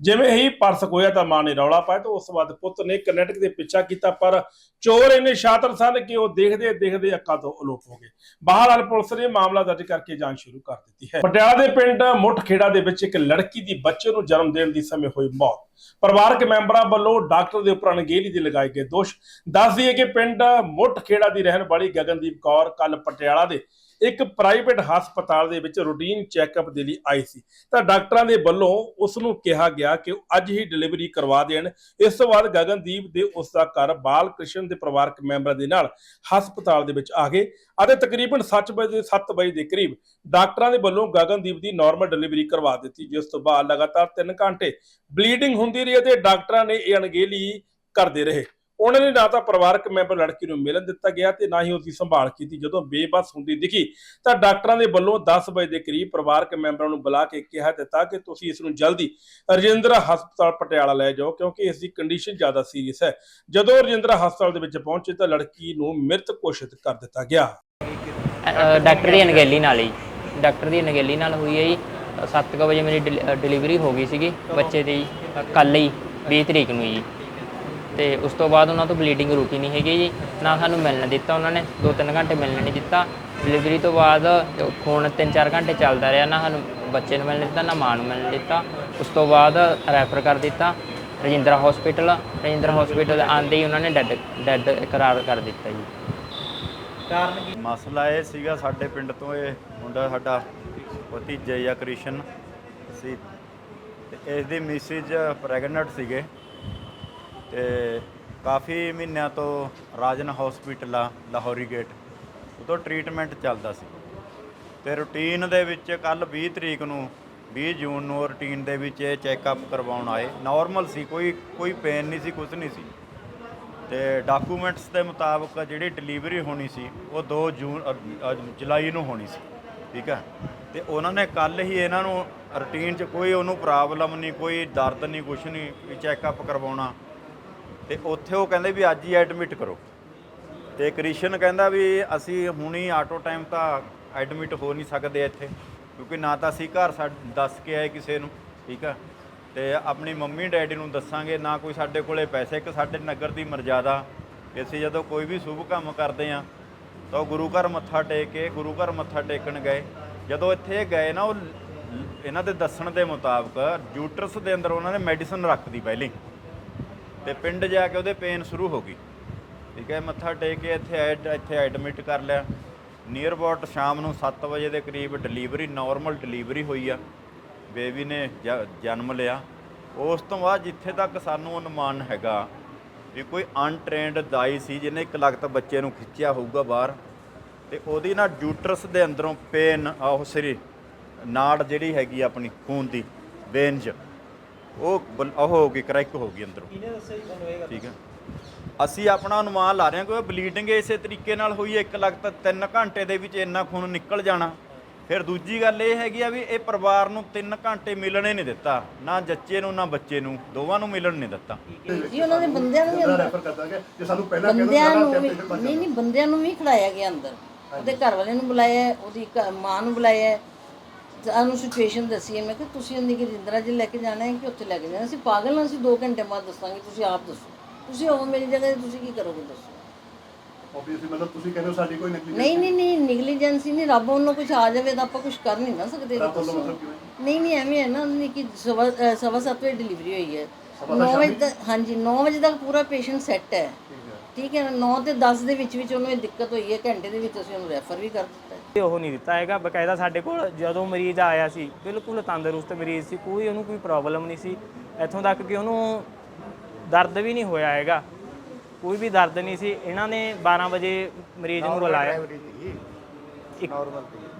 ਜਿਵੇਂ ਹੀ ਪਰਸ ਖੋਇਆ ਤਾਂ ਮਾਂ ਨੇ ਰੌਲਾ ਪਾਇਆ ਤਾਂ ਉਸ ਬਾਅਦ ਪੁੱਤ ਨੇ ਕਨੈਕਟ ਦੇ ਪਿੱਛਾ ਕੀਤਾ, ਪਰ ਚੋਰ ਇੰਨੇ ਸ਼ਾਤਰ ਸਨ ਕਿ ਉਹ ਦੇਖਦੇ ਦੇਖਦੇ ਅੱਖਾਂ ਤੋਂ ਅਲੋਪ ਹੋ ਗਏ। ਬਹਰਹਾਲ ਪੁਲਿਸ ਨੇ ਮਾਮਲਾ ਦਰਜ ਕਰਕੇ ਜਾਂਚ ਸ਼ੁਰੂ ਕਰ ਦਿੱਤੀ ਹੈ। ਪਟਿਆਲਾ ਦੇ ਪਿੰਡ ਮੁੱਠਖੇੜਾ ਦੇ ਵਿੱਚ ਇੱਕ ਲੜਕੀ ਦੀ ਬੱਚੇ ਨੂੰ ਜਨਮ ਦੇਣ ਦੀ ਸਮੇਂ ਹੋਈ ਮੌਤ। ਪਰਿਵਾਰਕ ਮੈਂਬਰਾਂ ਵੱਲੋਂ ਡਾਕਟਰ ਦੇ ਉੱਪਰ ਅਣਗਹਿਲੀ ਦੇ ਲਗਾਏ ਗਏ ਦੋਸ਼। ਦੱਸ ਦਈਏ ਕਿ ਪਿੰਡ ਮੁੱਠਖੇੜਾ ਦੀ ਰਹਿਣ ਵਾਲੀ ਗਗਨਦੀਪ ਕੌਰ ਕੱਲ ਪਟਿਆਲਾ ਦੇ ਇੱਕ ਪ੍ਰਾਈਵੇਟ ਹਸਪਤਾਲ ਦੇ ਵਿੱਚ ਰੂਟੀਨ ਚੈੱਕਅਪ ਦੇ ਲਈ ਆਈ ਸੀ। ਤਾਂ ਡਾਕਟਰਾਂ ਦੇ ਵੱਲੋਂ ਉਸ ਨੂੰ ਕਿਹਾ ਗਿਆ ਕਿ ਉਹ ਅੱਜ ਹੀ ਡਿਲੀਵਰੀ ਕਰਵਾ ਦੇਣ। ਇਸ ਤੋਂ ਬਾਅਦ ਗਗਨਦੀਪ ਦੇ ਉਸ ਦਾ ਘਰ ਬਾਲ ਕ੍ਰਿਸ਼ਨ ਦੇ ਪਰਿਵਾਰਕ ਮੈਂਬਰਾਂ ਦੇ ਨਾਲ ਹਸਪਤਾਲ ਦੇ ਵਿੱਚ ਆ ਗਏ ਅਤੇ ਤਕਰੀਬਨ 7 ਵਜੇ 7 ਵਜੇ ਦੇ ਕਰੀਬ ਡਾਕਟਰਾਂ ਦੇ ਵੱਲੋਂ ਗਗਨਦੀਪ ਦੀ ਨਾਰਮਲ ਡਿਲੀਵਰੀ ਕਰਵਾ ਦਿੱਤੀ, ਜਿਸ ਤੋਂ ਬਾਅਦ ਲਗਾਤਾਰ 3 ਘੰਟੇ ਬਲੀਡਿੰਗ ਹੁੰਦੀ ਰਹੀ ਅਤੇ ਡਾਕਟਰਾਂ ਨੇ ਇਹ ਅਣਗਹਿਲੀ ਕਰਦੇ ਰਹੇ। ਉਹਨਾਂ ਨੇ ਨਾ ਤਾਂ ਪਰਿਵਾਰਕ ਮੈਂਬਰ ਲੜਕੀ ਨੂੰ ਮਿਲਣ ਦਿੱਤਾ ਗਿਆ ਤੇ ਨਾ ਹੀ ਉਸ ਦੀ ਸੰਭਾਲ ਕੀਤੀ। ਜਦੋਂ ਬੇਬਸ ਹੁੰਦੀ ਦਿਖੀ ਤਾਂ ਡਾਕਟਰਾਂ ਦੇ ਵੱਲੋਂ 10 ਵਜੇ ਦੇ ਕਰੀਬ ਪਰਿਵਾਰਕ ਮੈਂਬਰਾਂ ਨੂੰ ਬੁਲਾ ਕੇ ਕਿਹਾ ਦਿੱਤਾ ਕਿ ਤੁਸੀਂ ਇਸ ਨੂੰ ਜਲਦੀ ਰਜਿੰਦਰਾ ਹਸਪਤਾਲ ਪਟਿਆਲਾ ਲੈ ਜਾਓ ਕਿਉਂਕਿ ਇਸ ਦੀ ਕੰਡੀਸ਼ਨ ਜ਼ਿਆਦਾ ਸੀਰੀਅਸ ਹੈ। ਜਦੋਂ ਰਜਿੰਦਰਾ ਹਸਪਤਾਲ ਦੇ ਵਿੱਚ ਪਹੁੰਚੇ ਤਾਂ ਲੜਕੀ ਨੂੰ ਮ੍ਰਿਤ ਘੋਸ਼ਿਤ ਕਰ ਦਿੱਤਾ ਗਿਆ। ਡਾਕਟਰ ਦੀ ਅਣਗਹਿਲੀ ਨਾਲ ਹੀ, ਡਾਕਟਰ ਦੀ ਅਣਗਹਿਲੀ ਨਾਲ ਹੋਈ ਹੈ ਜੀ। 7:00 ਵਜੇ ਮੇਰੀ ਡਿਲੀਵਰੀ ਹੋ ਗਈ ਸੀਗੀ। ਬੱਚੇ ਦੀ ਕੱਲ ਹੀ 20 ਤਰੀਕ ਨੂੰ ਜੀ ਤੇ ਉਸ ਤੋਂ ਬਾਅਦ ਉਹਨਾਂ ਤੋਂ ਬਲੀਡਿੰਗ ਰੁਕੀ ਨਹੀਂ ਹੈਗੀ ਜੀ। ਨਾ ਸਾਨੂੰ ਮਿਲਣ ਦਿੱਤਾ ਉਹਨਾਂ ਨੇ 2-3 ਘੰਟੇ ਮਿਲਣ ਨਹੀਂ ਦਿੱਤਾ। ਡਿਲੀਵਰੀ ਤੋਂ ਬਾਅਦ ਖੂਨ 3-4 ਘੰਟੇ ਚੱਲਦਾ ਰਿਹਾ ਨਾ ਸਾਨੂੰ ਬੱਚੇ ਨੂੰ ਮਿਲਣ ਦਿੱਤਾ ਨਾ ਮਾਂ ਨੂੰ ਮਿਲਣ ਦਿੱਤਾ। ਉਸ ਤੋਂ ਬਾਅਦ ਰੈਫਰ ਕਰ ਦਿੱਤਾ ਰਜਿੰਦਰਾ ਹਸਪੀਟਲ ਰਜਿੰਦਰਾ ਹਸਪੀਟਲ ਆਂਦੇ ਹੀ ਉਹਨਾਂ ਨੇ ਡੈਡ ਡੈਡ ਇਕਰਾਰ ਕਰ ਦਿੱਤਾ ਜੀ। ਮਸਲਾ ਇਹ ਸੀਗਾ ਸਾਡੇ ਪਿੰਡ ਤੋਂ ਇਹ ਮੁੰਡਾ ਸਾਡਾ ਭਤੀਜਾ ਜਾਂ ਕ੍ਰਿਸ਼ਨ। ਸੀ ਤੇ ਇਸ ਦੀ ਮਿਸਿਜ ਪ੍ਰੈਗਨੈਂਟ ਸੀਗੇ। ਤੇ ਕਾਫੀ ਮਹੀਨਿਆਂ ਤੋਂ ਰਾਜਨ ਹਸਪੀਟਲ ਆ, ਲਾਹੌਰੀ ਗੇਟ ਉਦੋਂ ਟ੍ਰੀਟਮੈਂਟ ਚੱਲਦਾ ਸੀ। ਤੇ ਰੂਟੀਨ ਦੇ ਵਿੱਚ ਕੱਲ 20 ਤਰੀਕ ਨੂੰ 20 ਜੂਨ ਨੂੰ ਰੂਟੀਨ ਦੇ ਵਿੱਚ ਇਹ ਚੈੱਕਅਪ ਕਰਵਾਉਣ ਆਏ। ਨਾਰਮਲ ਸੀ, ਕੋਈ ਕੋਈ ਪੇਨ ਨਹੀਂ ਸੀ ਕੁਝ ਨਹੀਂ ਸੀ। ਤੇ ਡਾਕੂਮੈਂਟਸ ਦੇ ਮੁਤਾਬਕ ਜਿਹੜੀ ਡਿਲੀਵਰੀ ਹੋਣੀ ਸੀ, ਉਹ 2 ਜੂਨ ਜੁਲਾਈ ਨੂੰ ਹੋਣੀ ਸੀ। ਠੀਕ ਹੈ ਤੇ ਉਹਨਾਂ ਨੇ ਕੱਲ ਹੀ ਇਹਨਾਂ ਨੂੰ ਰੂਟੀਨ 'ਚ ਕੋਈ ਉਹਨੂੰ ਪ੍ਰੋਬਲਮ ਨਹੀਂ, ਕੋਈ ਦਰਦ ਨਹੀਂ, ਕੁਛ ਨਹੀਂ, ਵੀ ਚੈੱਕਅਪ ਕਰਵਾਉਣਾ। ਤੇ ਉੱਥੇ ਉਹ ਕਹਿੰਦੇ ਵੀ ਅੱਜ ਹੀ ਐਡਮਿਟ ਕਰੋ। ਤੇ ਕ੍ਰਿਸ਼ਨ ਕਹਿੰਦਾ ਵੀ ਅਸੀਂ ਹੁਣੀ ਆਟੋ ਟਾਈਮ ਤਾਂ ਐਡਮਿਟ ਹੋ ਨਹੀਂ ਸਕਦੇ ਇੱਥੇ, ਕਿਉਂਕਿ ਨਾ ਤਾਂ ਅਸੀਂ ਘਰ ਸਾ, ਦੱਸ ਕੇ ਆਏ ਕਿਸੇ ਨੂੰ, ਠੀਕ ਆ? ਤੇ ਆਪਣੀ ਮੰਮੀ ਡੈਡੀ ਨੂੰ ਦੱਸਾਂਗੇ, ਨਾ ਕੋਈ ਸਾਡੇ ਕੋਲੇ ਪੈਸੇ, ਇੱਕ ਸਾਡੇ ਨਗਰ ਦੀ ਮਰਜ਼ਾਦਾ। ਅਸੀਂ ਜਦੋਂ ਕੋਈ ਵੀ ਸ਼ੁਭ ਕੰਮ ਕਰਦੇ ਆ ਤਾਂ ਉਹ ਗੁਰੂ ਘਰ ਮੱਥਾ ਟੇਕ ਕੇ ਗੁਰੂ ਘਰ ਮੱਥਾ ਟੇਕਣ ਗਏ। ਜਦੋਂ ਇੱਥੇ ਗਏ ਨਾ, ਉਹ ਇਹਨਾਂ ਦੇ ਦੱਸਣ ਦੇ ਮੁਤਾਬਕ, ਜੂਟਰਸ ਦੇ ਅੰਦਰ ਉਹਨਾਂ ਨੇ ਮੈਡੀਸਨ ਰੱਖਦੀ ਪਹਿਲੀ। ਤੇ ਪਿੰਡ ਜਾ ਕੇ ਉਹਦੇ ਪੇਨ ਸ਼ੁਰੂ ਹੋ ਗਈ। ਠੀਕ ਹੈ, ਮੱਥਾ ਟੇਕ ਕੇ ਇੱਥੇ ਐਡ ਇੱਥੇ ਐਡਮਿਟ ਕਰ ਲਿਆ। ਨੀਅਰ ਅਬਾਊਟ ਸ਼ਾਮ ਨੂੰ 7 ਵਜੇ ਦੇ ਕਰੀਬ ਡਿਲੀਵਰੀ ਨਾਰਮਲ ਡਿਲੀਵਰੀ ਹੋਈ ਆ। ਬੇਬੀ ਨੇ ਜਨਮ ਲਿਆ। ਉਸ ਤੋਂ ਬਾਅਦ ਜਿੱਥੇ ਤੱਕ ਸਾਨੂੰ ਅਨੁਮਾਨ ਹੈਗਾ ਵੀ ਕੋਈ ਅਨਟ੍ਰੇਨਡ ਦਾਈ ਸੀ ਜਿਹਨੇ ਇੱਕ ਲਗਤ ਬੱਚੇ ਨੂੰ ਖਿੱਚਿਆ ਹੋਊਗਾ ਬਾਹਰ, ਤੇ ਉਹਦੀ ਨਾ ਜੂਟਰਸ ਦੇ ਅੰਦਰੋਂ ਪੇਨ ਆਹ ਸਰੀ ਨਾੜ ਜਿਹੜੀ ਹੈਗੀ ਆਪਣੀ, ਖੂਨ ਦੀ ਵੇਨਜ ਉਹ ਬਲ- ਉਹ ਹੋ ਗਈ ਕਰੈਕ ਹੋ ਗਈ ਅੰਦਰੋਂ। ਕਿਹਨੇ ਦੱਸਿਆ ਜੀ ਤੁਹਾਨੂੰ ਇਹ ਗੱਲ? ਠੀਕ ਹੈ। ਅਸੀਂ ਆਪਣਾ ਅਨੁਮਾਨ ਲਾ ਰਹੇ ਹਾਂ ਕਿ ਬਲੀਡਿੰਗ ਇਸੇ ਤਰੀਕੇ ਨਾਲ ਹੋਈ ਹੈ ਇੱਕ ਲਗਤ 3 ਘੰਟੇ ਦੇ ਵਿੱਚ ਇੰਨਾ ਖੂਨ ਨਿਕਲ ਜਾਣਾ। ਫਿਰ ਦੂਜੀ ਗੱਲ ਇਹ ਹੈਗੀ ਆ ਵੀ ਇਹ ਪਰਿਵਾਰ ਨੂੰ 3 ਘੰਟੇ ਮਿਲਣੇ ਨਹੀਂ ਦਿੱਤਾ ਨਾ ਜੱਚੇ ਨੂੰ ਨਾ ਬੱਚੇ ਨੂੰ ਦੋਵਾਂ ਨੂੰ ਮਿਲਣ ਨਹੀਂ ਦਿੱਤਾ। ਜੀ ਉਹਨਾਂ ਨੇ ਬੰਦਿਆਂ ਨੂੰ ਵੀ ਅੰਦਰ ਰੈਫਰ ਕਰ ਦਾਂਗੇ ਜੇ ਸਾਨੂੰ ਪਹਿਲਾਂ ਕਹਿੰਦੇ ਬੰਦਿਆਂ ਸਾਡਾ ਨੂੰ ਵੀ ਟੈਂਪਰੇਚਰ ਬਣ ਨਹੀਂ ਨਹੀਂ ਬੰਦਿਆਂ ਨੂੰ ਵੀ ਖੜਾਇਆ ਗਿਆ ਅੰਦਰ। ਉਹਦੇ ਘਰ ਵਾਲੇ ਨੂੰ ਬੁਲਾਇਆ ਉਹਦੀ ਘ- ਮਾਂ ਨੂੰ ਬੁਲਾਇਆ। ਸਾਨੂੰ ਸਿਚੁਏਸ਼ਨ ਦੱਸੀ ਹੈ ਮੈਂ ਕਿ ਤੁਸੀਂ ਉਹਦੀ ਕਿ ਰਿੰਦਰਾ ਜੀ ਲੈ ਕੇ ਜਾਣਾ ਹੈ ਕਿ ਉੱਥੇ ਲੈ ਕੇ ਜਾਣਾ? ਅਸੀਂ ਪਾਗਲ ਹਾਂ ਅਸੀਂ 2 ਘੰਟੇ ਬਾਅਦ ਦੱਸਾਂਗੇ ਤੁਸੀਂ ਆਪ ਦੱਸੋ। ਤੁਸੀਂ ਹੋ ਮੇਰੀ ਜਗ੍ਹਾ ਤੇ ਤੁਸੀਂ ਕੀ ਕਰੋਗੇ ਦੱਸੋ? ਆਬਵੀਅਸਲੀ ਮਤਲਬ ਤੁਸੀਂ ਕਹਿੰਦੇ ਹੋ ਸਾਡੀ ਕੋਈ ਨੈਗਲੀਜੈਂਸ ਨਹੀਂ ਨਹੀਂ ਨਹੀਂ ਨੈਗਲੀਜੈਂਸੀ ਨਹੀਂ। ਰੱਬ ਉਹਨੂੰ ਕੁਝ ਆ ਜਾਵੇ ਤਾਂ ਆਪਾਂ ਕੁਝ ਕਰ ਨਹੀਂ ਨਾ ਸਕਦੇ? ਨਹੀਂ? ਨਹੀਂ ਐਵੇਂ ਹੈ ਨਾ ਕਿ ਸਵਾ ਸਵਾ ਸੱਤ ਵਜੇ ਡਿਲੀਵਰੀ ਹੋਈ ਹੈ। ਸਵਾ 9 ਸੱਤ ਵਜੇ? ਤੱਕ ਹਾਂਜੀ 9 ਵਜੇ ਤੱਕ ਪੂਰਾ ਪੇਸ਼ੈਂਟ ਸੈੱਟ ਹੈ। ਠੀਕ ਹੈ। 9 ਤੇ 10 ਦੇ ਵਿੱਚ ਵਿੱਚ ਉਹਨੂੰ ਇਹ ਦਿੱਕਤ ਹੋਈ ਹੈ ਘੰਟੇ ਦੇ ਵਿੱਚ ਅਸੀਂ ਉਹਨੂੰ ਰੈਫਰ ਵੀ ਕਰ ਦਿੱਤਾ। ਤੇ ਉਹ ਨਹੀਂ ਦਿੱਤਾ ਹੈਗਾ। ਬਕਾਇਦਾ ਸਾਡੇ ਕੋਲ ਜਦੋਂ ਮਰੀਜ਼ ਆਇਆ ਸੀ ਬਿਲਕੁਲ ਤੰਦਰੁਸਤ ਮਰੀਜ਼ ਸੀ ਕੋਈ ਉਹਨੂੰ ਕੋਈ ਪ੍ਰੋਬਲਮ ਨਹੀਂ ਸੀ। ਇੱਥੋਂ ਤੱਕ ਕਿ ਉਹਨੂੰ ਦਰਦ ਵੀ ਨਹੀਂ ਹੋਇਆ ਹੈਗਾ। ਕੋਈ ਵੀ ਦਰਦ ਨਹੀਂ ਸੀ। ਇਹਨਾਂ ਨੇ 12 ਵਜੇ ਮਰੀਜ਼ ਨੂੰ ਬੁਲਾਇਆ ਇੱਕ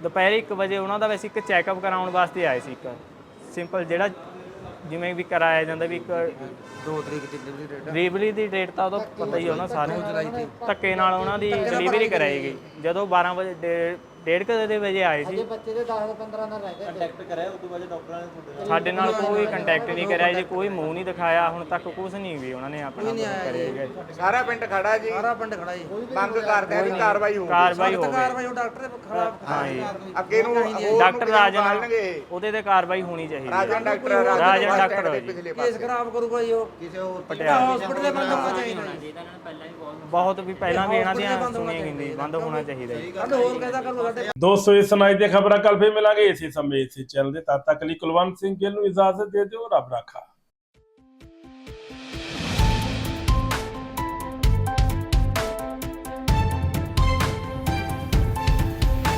ਦੁਪਹਿਰੇ 1 ਵਜੇ ਉਹਨਾਂ ਦਾ ਵੈਸੇ ਇੱਕ ਚੈੱਕਅਪ ਕਰਾਉਣ ਵਾਸਤੇ ਆਏ ਸੀ। ਇੱਕ ਸਿੰਪਲ ਜਿਹੜਾ ਜਿਵੇਂ ਵੀ ਕਰਾਇਆ ਜਾਂਦਾ ਵੀ ਇੱਕ 2 ਤਰੀਕ ਦੀ ਡਿਲੀਵਰੀ ਡੇਟ ਡਿਲੀਵਰੀ ਦੀ ਡੇਟ ਤਾਂ ਉਹਦਾ ਪਤਾ ਹੀ ਹੋਣਾ ਸਾਰਿਆਂ ਨੂੰ। ਧੱਕੇ ਨਾਲ ਉਹਨਾਂ ਦੀ ਡਿਲੀਵਰੀ ਕਰਾਈ ਗਈ। ਜਦੋਂ 12 ਵਜੇ ਡੇਢ ਕੁ ਦੇ ਵਜੇ ਆਏ ਸੀ। ਬੱਚੇ ਦੇ 10 15 ਦਿਨ ਰਹਿ ਗਏ। ਕੰਟੈਕਟ ਕਰਿਆ ਉਸ ਤੋਂ ਬਾਅਦ ਡਾਕਟਰਾਂ ਨੇ ਤੁਹਾਡੇ ਨਾਲ? ਸਾਡੇ ਨਾਲ ਕੋਈ ਕੰਟੈਕਟ ਨਹੀਂ ਕਰਿਆ ਜੀ ਕੋਈ ਮੂੰਹ ਨਹੀਂ ਦਿਖਾਇਆ ਹੁਣ ਤੱਕ ਕੁਝ ਨਹੀਂ ਵੀ ਉਹਨਾਂ ਨੇ ਆਪਣਾ ਕਰਿਆ। ਸਾਰਾ ਪਿੰਡ ਖੜਾ ਜੀ। ਸਾਰਾ ਪਿੰਡ ਖੜਾ ਜੀ। ਮੰਗ ਕਰਦੇ ਆ ਵੀ ਕਾਰਵਾਈ ਹੋਵੇ ਕਾਰਵਾਈ ਹੋਵੇ ਕਾਰਵਾਈ ਉਹ ਡਾਕਟਰ ਹਾਂ ਜੀ। ਅੱਗੇ ਨੂੰ ਡਾਕਟਰ ਰਾਜਨ। ਉਹਦੇ ਤੇ ਕਾਰਵਾਈ ਹੋਣੀ ਚਾਹੀਦੀ। ਰਾਜਨ ਡਾਕਟਰ ਰਾਜਨ ਡਾਕਟਰ ਹੈ ਜੀ। ਕੇਸ ਖਰਾਬ ਕਰੂਗਾ ਜੀ ਉਹ। ਕਿਸੇ ਹੋਰ ਪਟਿਆਲਾ ਹਸਪੀਟਲ ਦੇ ਬੰਦ ਹੋਣਾ ਚਾਹੀਦਾ ਜੀ। ਬਹੁਤ ਵੀ ਪਹਿਲਾਂ ਵੀ ਇਹਨਾਂ ਦੀਆਂ ਸੁਣੀਆਂ ਗਈਆਂ ਬੰਦ ਹੋਣਾ ਚਾਹੀਦਾ ਜੀ। ਹੋਰ ਕਹਿੰਦਾ ਕਰੋ ਸਾਡੇ ਦੋਸਤੋ, ਇਸ ਸੁਣਾਈ ਦੀਆਂ ਖਬਰਾਂ ਕੱਲ ਫੇਰ ਮਿਲਾਂਗੇ। ਇਸੇ ਸਮੇਂ ਇਸੇ ਚੈਨਲ ਦੇ ਤਦ ਤੱਕ ਲਈ ਕੁਲਵੰਤ ਸਿੰਘ ਗਿੱਲ ਨੂੰ ਇਜਾਜ਼ਤ ਦੇ ਦਿਓ, ਰੱਬ ਰਾਖਾ।